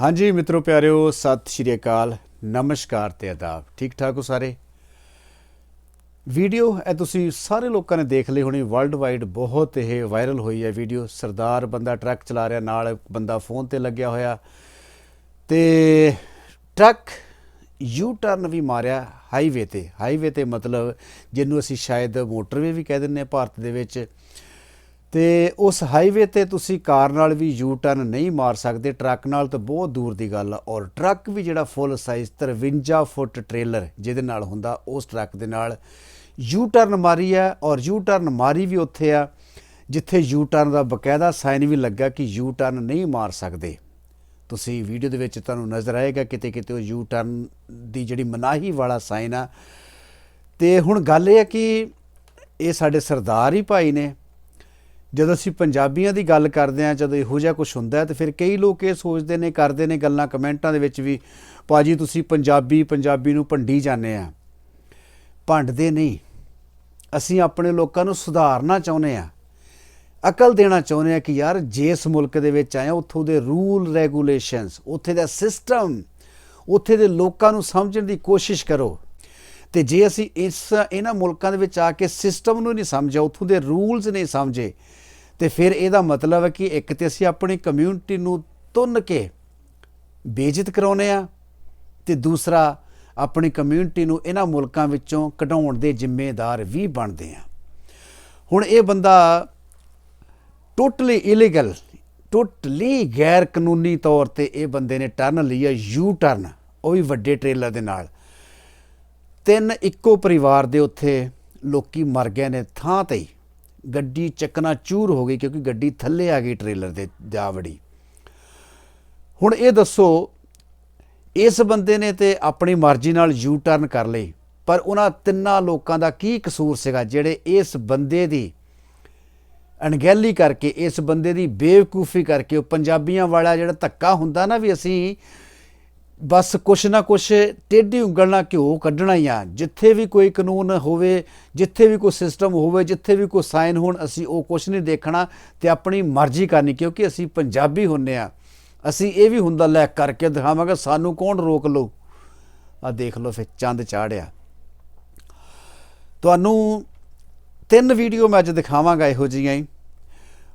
ਹਾਂਜੀ ਮਿੱਤਰੋ ਪਿਆਰਿਓ, ਸਤਿ ਸ਼੍ਰੀ ਅਕਾਲ। ਨਮਸਕਾਰ ਤੇ ਆਦਾਬ। ਠੀਕ ਠਾਕ ਹੋ ਸਾਰੇ? ਵੀਡੀਓ ਇਹ ਤੁਸੀਂ ਸਾਰੇ ਲੋਕਾਂ ਨੇ ਦੇਖ ਲਈ ਹੋਣੀ। ਵਰਲਡ ਵਾਈਡ ਬਹੁਤ ਇਹ ਵਾਇਰਲ ਹੋਈ ਹੈ ਵੀਡੀਓ। ਸਰਦਾਰ ਬੰਦਾ ਟਰੱਕ ਚਲਾ ਰਿਹਾ, ਨਾਲ ਬੰਦਾ ਫੋਨ ਤੇ ਲੱਗਿਆ ਹੋਇਆ। ਤੇ ਟਰੱਕ ਯੂ ਟਰਨ ਵੀ ਮਾਰਿਆ ਹਾਈਵੇ ਤੇ। ਹਾਈਵੇ ਤੇ ਮਤਲਬ ਜਿਹਨੂੰ ਅਸੀਂ ਸ਼ਾਇਦ ਮੋਟਰਵੇ ਵੀ ਕਹਿ ਦਿੰਦੇ ਹਾਂ ਭਾਰਤ ਦੇ ਵਿੱਚ। ਤੇ ਉਸ ਹਾਈਵੇ ਤੇ ਤੁਸੀਂ ਕਾਰ ਨਾਲ ਵੀ ਯੂ ਟਰਨ ਨਹੀਂ ਮਾਰ ਸਕਦੇ, ਟਰੱਕ ਨਾਲ ਤਾਂ ਬਹੁਤ ਦੂਰ ਦੀ ਗੱਲ ਆ ਔਰ ਟਰੱਕ ਵੀ ਜਿਹੜਾ ਫੁੱਲ ਸਾਈਜ਼ 53 ਫੁੱਟ ਟ੍ਰੇਲਰ ਜਿਹਦੇ ਨਾਲ ਹੁੰਦਾ, ਉਸ ਟਰੱਕ ਦੇ ਨਾਲ ਯੂ ਟਰਨ ਮਾਰੀ ਆ ਔਰ ਯੂ ਟਰਨ ਮਾਰੀ ਵੀ ਉੱਥੇ ਆ, ਜਿੱਥੇ ਯੂ ਟਰਨ ਦਾ ਬਕਾਇਦਾ ਸਾਈਨ ਵੀ ਲੱਗਾ ਕਿ ਯੂ ਟਰਨ ਨਹੀਂ ਮਾਰ ਸਕਦੇ। ਤੁਸੀਂ ਵੀਡੀਓ ਦੇ ਵਿੱਚ ਤੁਹਾਨੂੰ ਨਜ਼ਰ ਆਏਗਾ ਕਿਤੇ ਕਿਤੇ ਉਹ ਯੂ ਟਰਨ ਦੀ ਜਿਹੜੀ ਮਨਾਹੀ ਵਾਲਾ ਸਾਈਨ ਆ। ਤੇ ਹੁਣ ਗੱਲ ਇਹ ਹੈ ਕਿ ਇਹ ਸਾਡੇ ਸਰਦਾਰ ਹੀ ਭਾਈ ਨੇ ਜਦੋਂ ਅਸੀਂ ਪੰਜਾਬੀਆਂ ਦੀ ਗੱਲ ਕਰਦੇ ਹਾਂ, ਜਦੋਂ ਇਹੋ ਜਿਹਾ ਕੁਝ ਹੁੰਦਾ ਹੈ, ਤੇ ਫਿਰ ਕਈ ਲੋਕ ਇਹ ਸੋਚਦੇ ਨੇ, ਕਰਦੇ ਨੇ ਗੱਲਾਂ ਕਮੈਂਟਾਂ ਦੇ ਵਿੱਚ ਵੀ ਪਾਜੀ ਤੁਸੀਂ ਪੰਜਾਬੀ ਪੰਜਾਬੀ ਨੂੰ ਭੰਡੀ ਜਾਂਦੇ ਆ। ਭੰਡਦੇ ਨਹੀਂ। ਅਸੀਂ ਆਪਣੇ ਲੋਕਾਂ ਨੂੰ ਸੁਧਾਰਨਾ ਚਾਹੁੰਦੇ ਆ। ਅਕਲ ਦੇਣਾ ਚਾਹੁੰਦੇ ਆ ਕਿ ਯਾਰ ਜਿਸ ਮੁਲਕ ਦੇ ਵਿੱਚ ਆਏ ਆ, ਉੱਥੋਂ ਦੇ ਰੂਲ ਰੈਗੂਲੇਸ਼ਨਸ, ਉੱਥੇ ਦਾ ਸਿਸਟਮ, ਉੱਥੇ ਦੇ ਲੋਕਾਂ ਨੂੰ ਸਮਝਣ ਦੀ ਕੋਸ਼ਿਸ਼ ਕਰੋ। ਤੇ ਜੇ ਅਸੀਂ ਇਸ, ਇਹਨਾਂ ਮੁਲਕਾਂ ਦੇ ਵਿੱਚ ਆ ਕੇ ਸਿਸਟਮ ਨੂੰ ਨਹੀਂ ਸਮਝਿਆ, ਉੱਥੋਂ ਦੇ ਰੂਲਸ ਨਹੀਂ ਸਮਝੇ ਤੇ ਫਿਰ ਇਹਦਾ ਮਤਲਬ ਹੈ ਕਿ ਇੱਕ ਤੇ ਅਸੀਂ ਆਪਣੀ ਕਮਿਊਨਿਟੀ ਨੂੰ ਤੁੰਨ ਕੇ ਬੇਇੱਜ਼ਤ ਕਰਾਉਨੇ ਆ ਤੇ ਦੂਸਰਾ ਆਪਣੀ ਕਮਿਊਨਿਟੀ ਨੂੰ ਇਹਨਾਂ ਮੁਲਕਾਂ ਵਿੱਚੋਂ ਕਢਾਉਣ ਦੇ ਜ਼ਿੰਮੇਦਾਰ ਵੀ ਬਣਦੇ ਆ ਹੁਣ ਇਹ ਬੰਦਾ ਟੋਟਲੀ ਇਲੀਗਲ ਟੋਟਲੀ ਗੈਰ ਕਾਨੂੰਨੀ ਤੌਰ ਤੇ ਇਹ ਬੰਦੇ ਨੇ ਟਰਨ ਲਈ ਹੈ ਯੂ ਟਰਨ ਉਹ ਵੀ ਵੱਡੇ ਟ੍ਰੇਲਰ ਦੇ ਨਾਲ। ਤਿੰਨ ਇੱਕੋ ਪਰਿਵਾਰ ਦੇ ਉੱਥੇ ਲੋਕੀ ਮਰ ਗਏ ਨੇ ਥਾਂ ਤੇ ਹੀ। ਗੱਡੀ ਚੱਕਣਾ ਚੂਰ ਹੋ ਗਈ ਕਿਉਂਕਿ ਗੱਡੀ ਥੱਲੇ ਆ ਗਈ ਟ੍ਰੇਲਰ ਦੇ ਜਾਵੜੀ। ਹੁਣ ਇਹ ਦੱਸੋ, ਇਸ ਬੰਦੇ ਨੇ ਤੇ ਆਪਣੀ ਮਰਜ਼ੀ ਨਾਲ ਯੂ ਟਰਨ ਕਰ ਲਈ, ਪਰ ਉਹਨਾਂ ਤਿੰਨਾਂ ਲੋਕਾਂ ਦਾ ਕੀ ਕਸੂਰ ਸੀਗਾ ਜਿਹੜੇ ਇਸ ਬੰਦੇ ਦੀ ਅਣਗਹਿਲੀ ਕਰਕੇ, ਇਸ ਬੰਦੇ ਦੀ ਬੇਵਕੂਫੀ ਕਰਕੇ ਉਹ ਪੰਜਾਬੀਆਂ ਵਾਲਾ ਜਿਹੜਾ ਧੱਕਾ ਹੁੰਦਾ ਨਾ ਵੀ ਅਸੀਂ ਬਸ ਕੁਛ ਨਾ ਕੁਛ ਟੇਢੀ ਉਂਗਲ ਨਾਲ ਘਿਓ ਕੱਢਣਾ ਹੀ ਆ। ਜਿੱਥੇ ਵੀ ਕੋਈ ਕਾਨੂੰਨ ਹੋਵੇ, ਜਿੱਥੇ ਵੀ ਕੋਈ ਸਿਸਟਮ ਹੋਵੇ, ਜਿੱਥੇ ਵੀ ਕੋਈ ਸਾਈਨ ਹੋਣ, ਅਸੀਂ ਉਹ ਕੁਛ ਨਹੀਂ ਦੇਖਣਾ ਤੇ ਆਪਣੀ ਮਰਜ਼ੀ ਕਰਨੀ, ਕਿਉਂਕਿ ਅਸੀਂ ਪੰਜਾਬੀ ਹੁੰਨੇ ਆ। ਅਸੀਂ ਇਹ ਵੀ ਹੁੰਦਾ, ਲੈ ਕਰਕੇ ਦਿਖਾਵਾਂਗੇ, ਸਾਨੂੰ ਕੌਣ ਰੋਕ ਲਓ ਆ ਦੇਖ ਲਓ ਫਿਰ, ਚੰਦ ਚਾੜਿਆ। ਤੁਹਾਨੂੰ ਤਿੰਨ ਵੀਡੀਓ ਮੈਂ ਅੱਜ ਦਿਖਾਵਾਂਗਾ ਇਹੋ ਜਿਹੀਆਂ ਹੀ।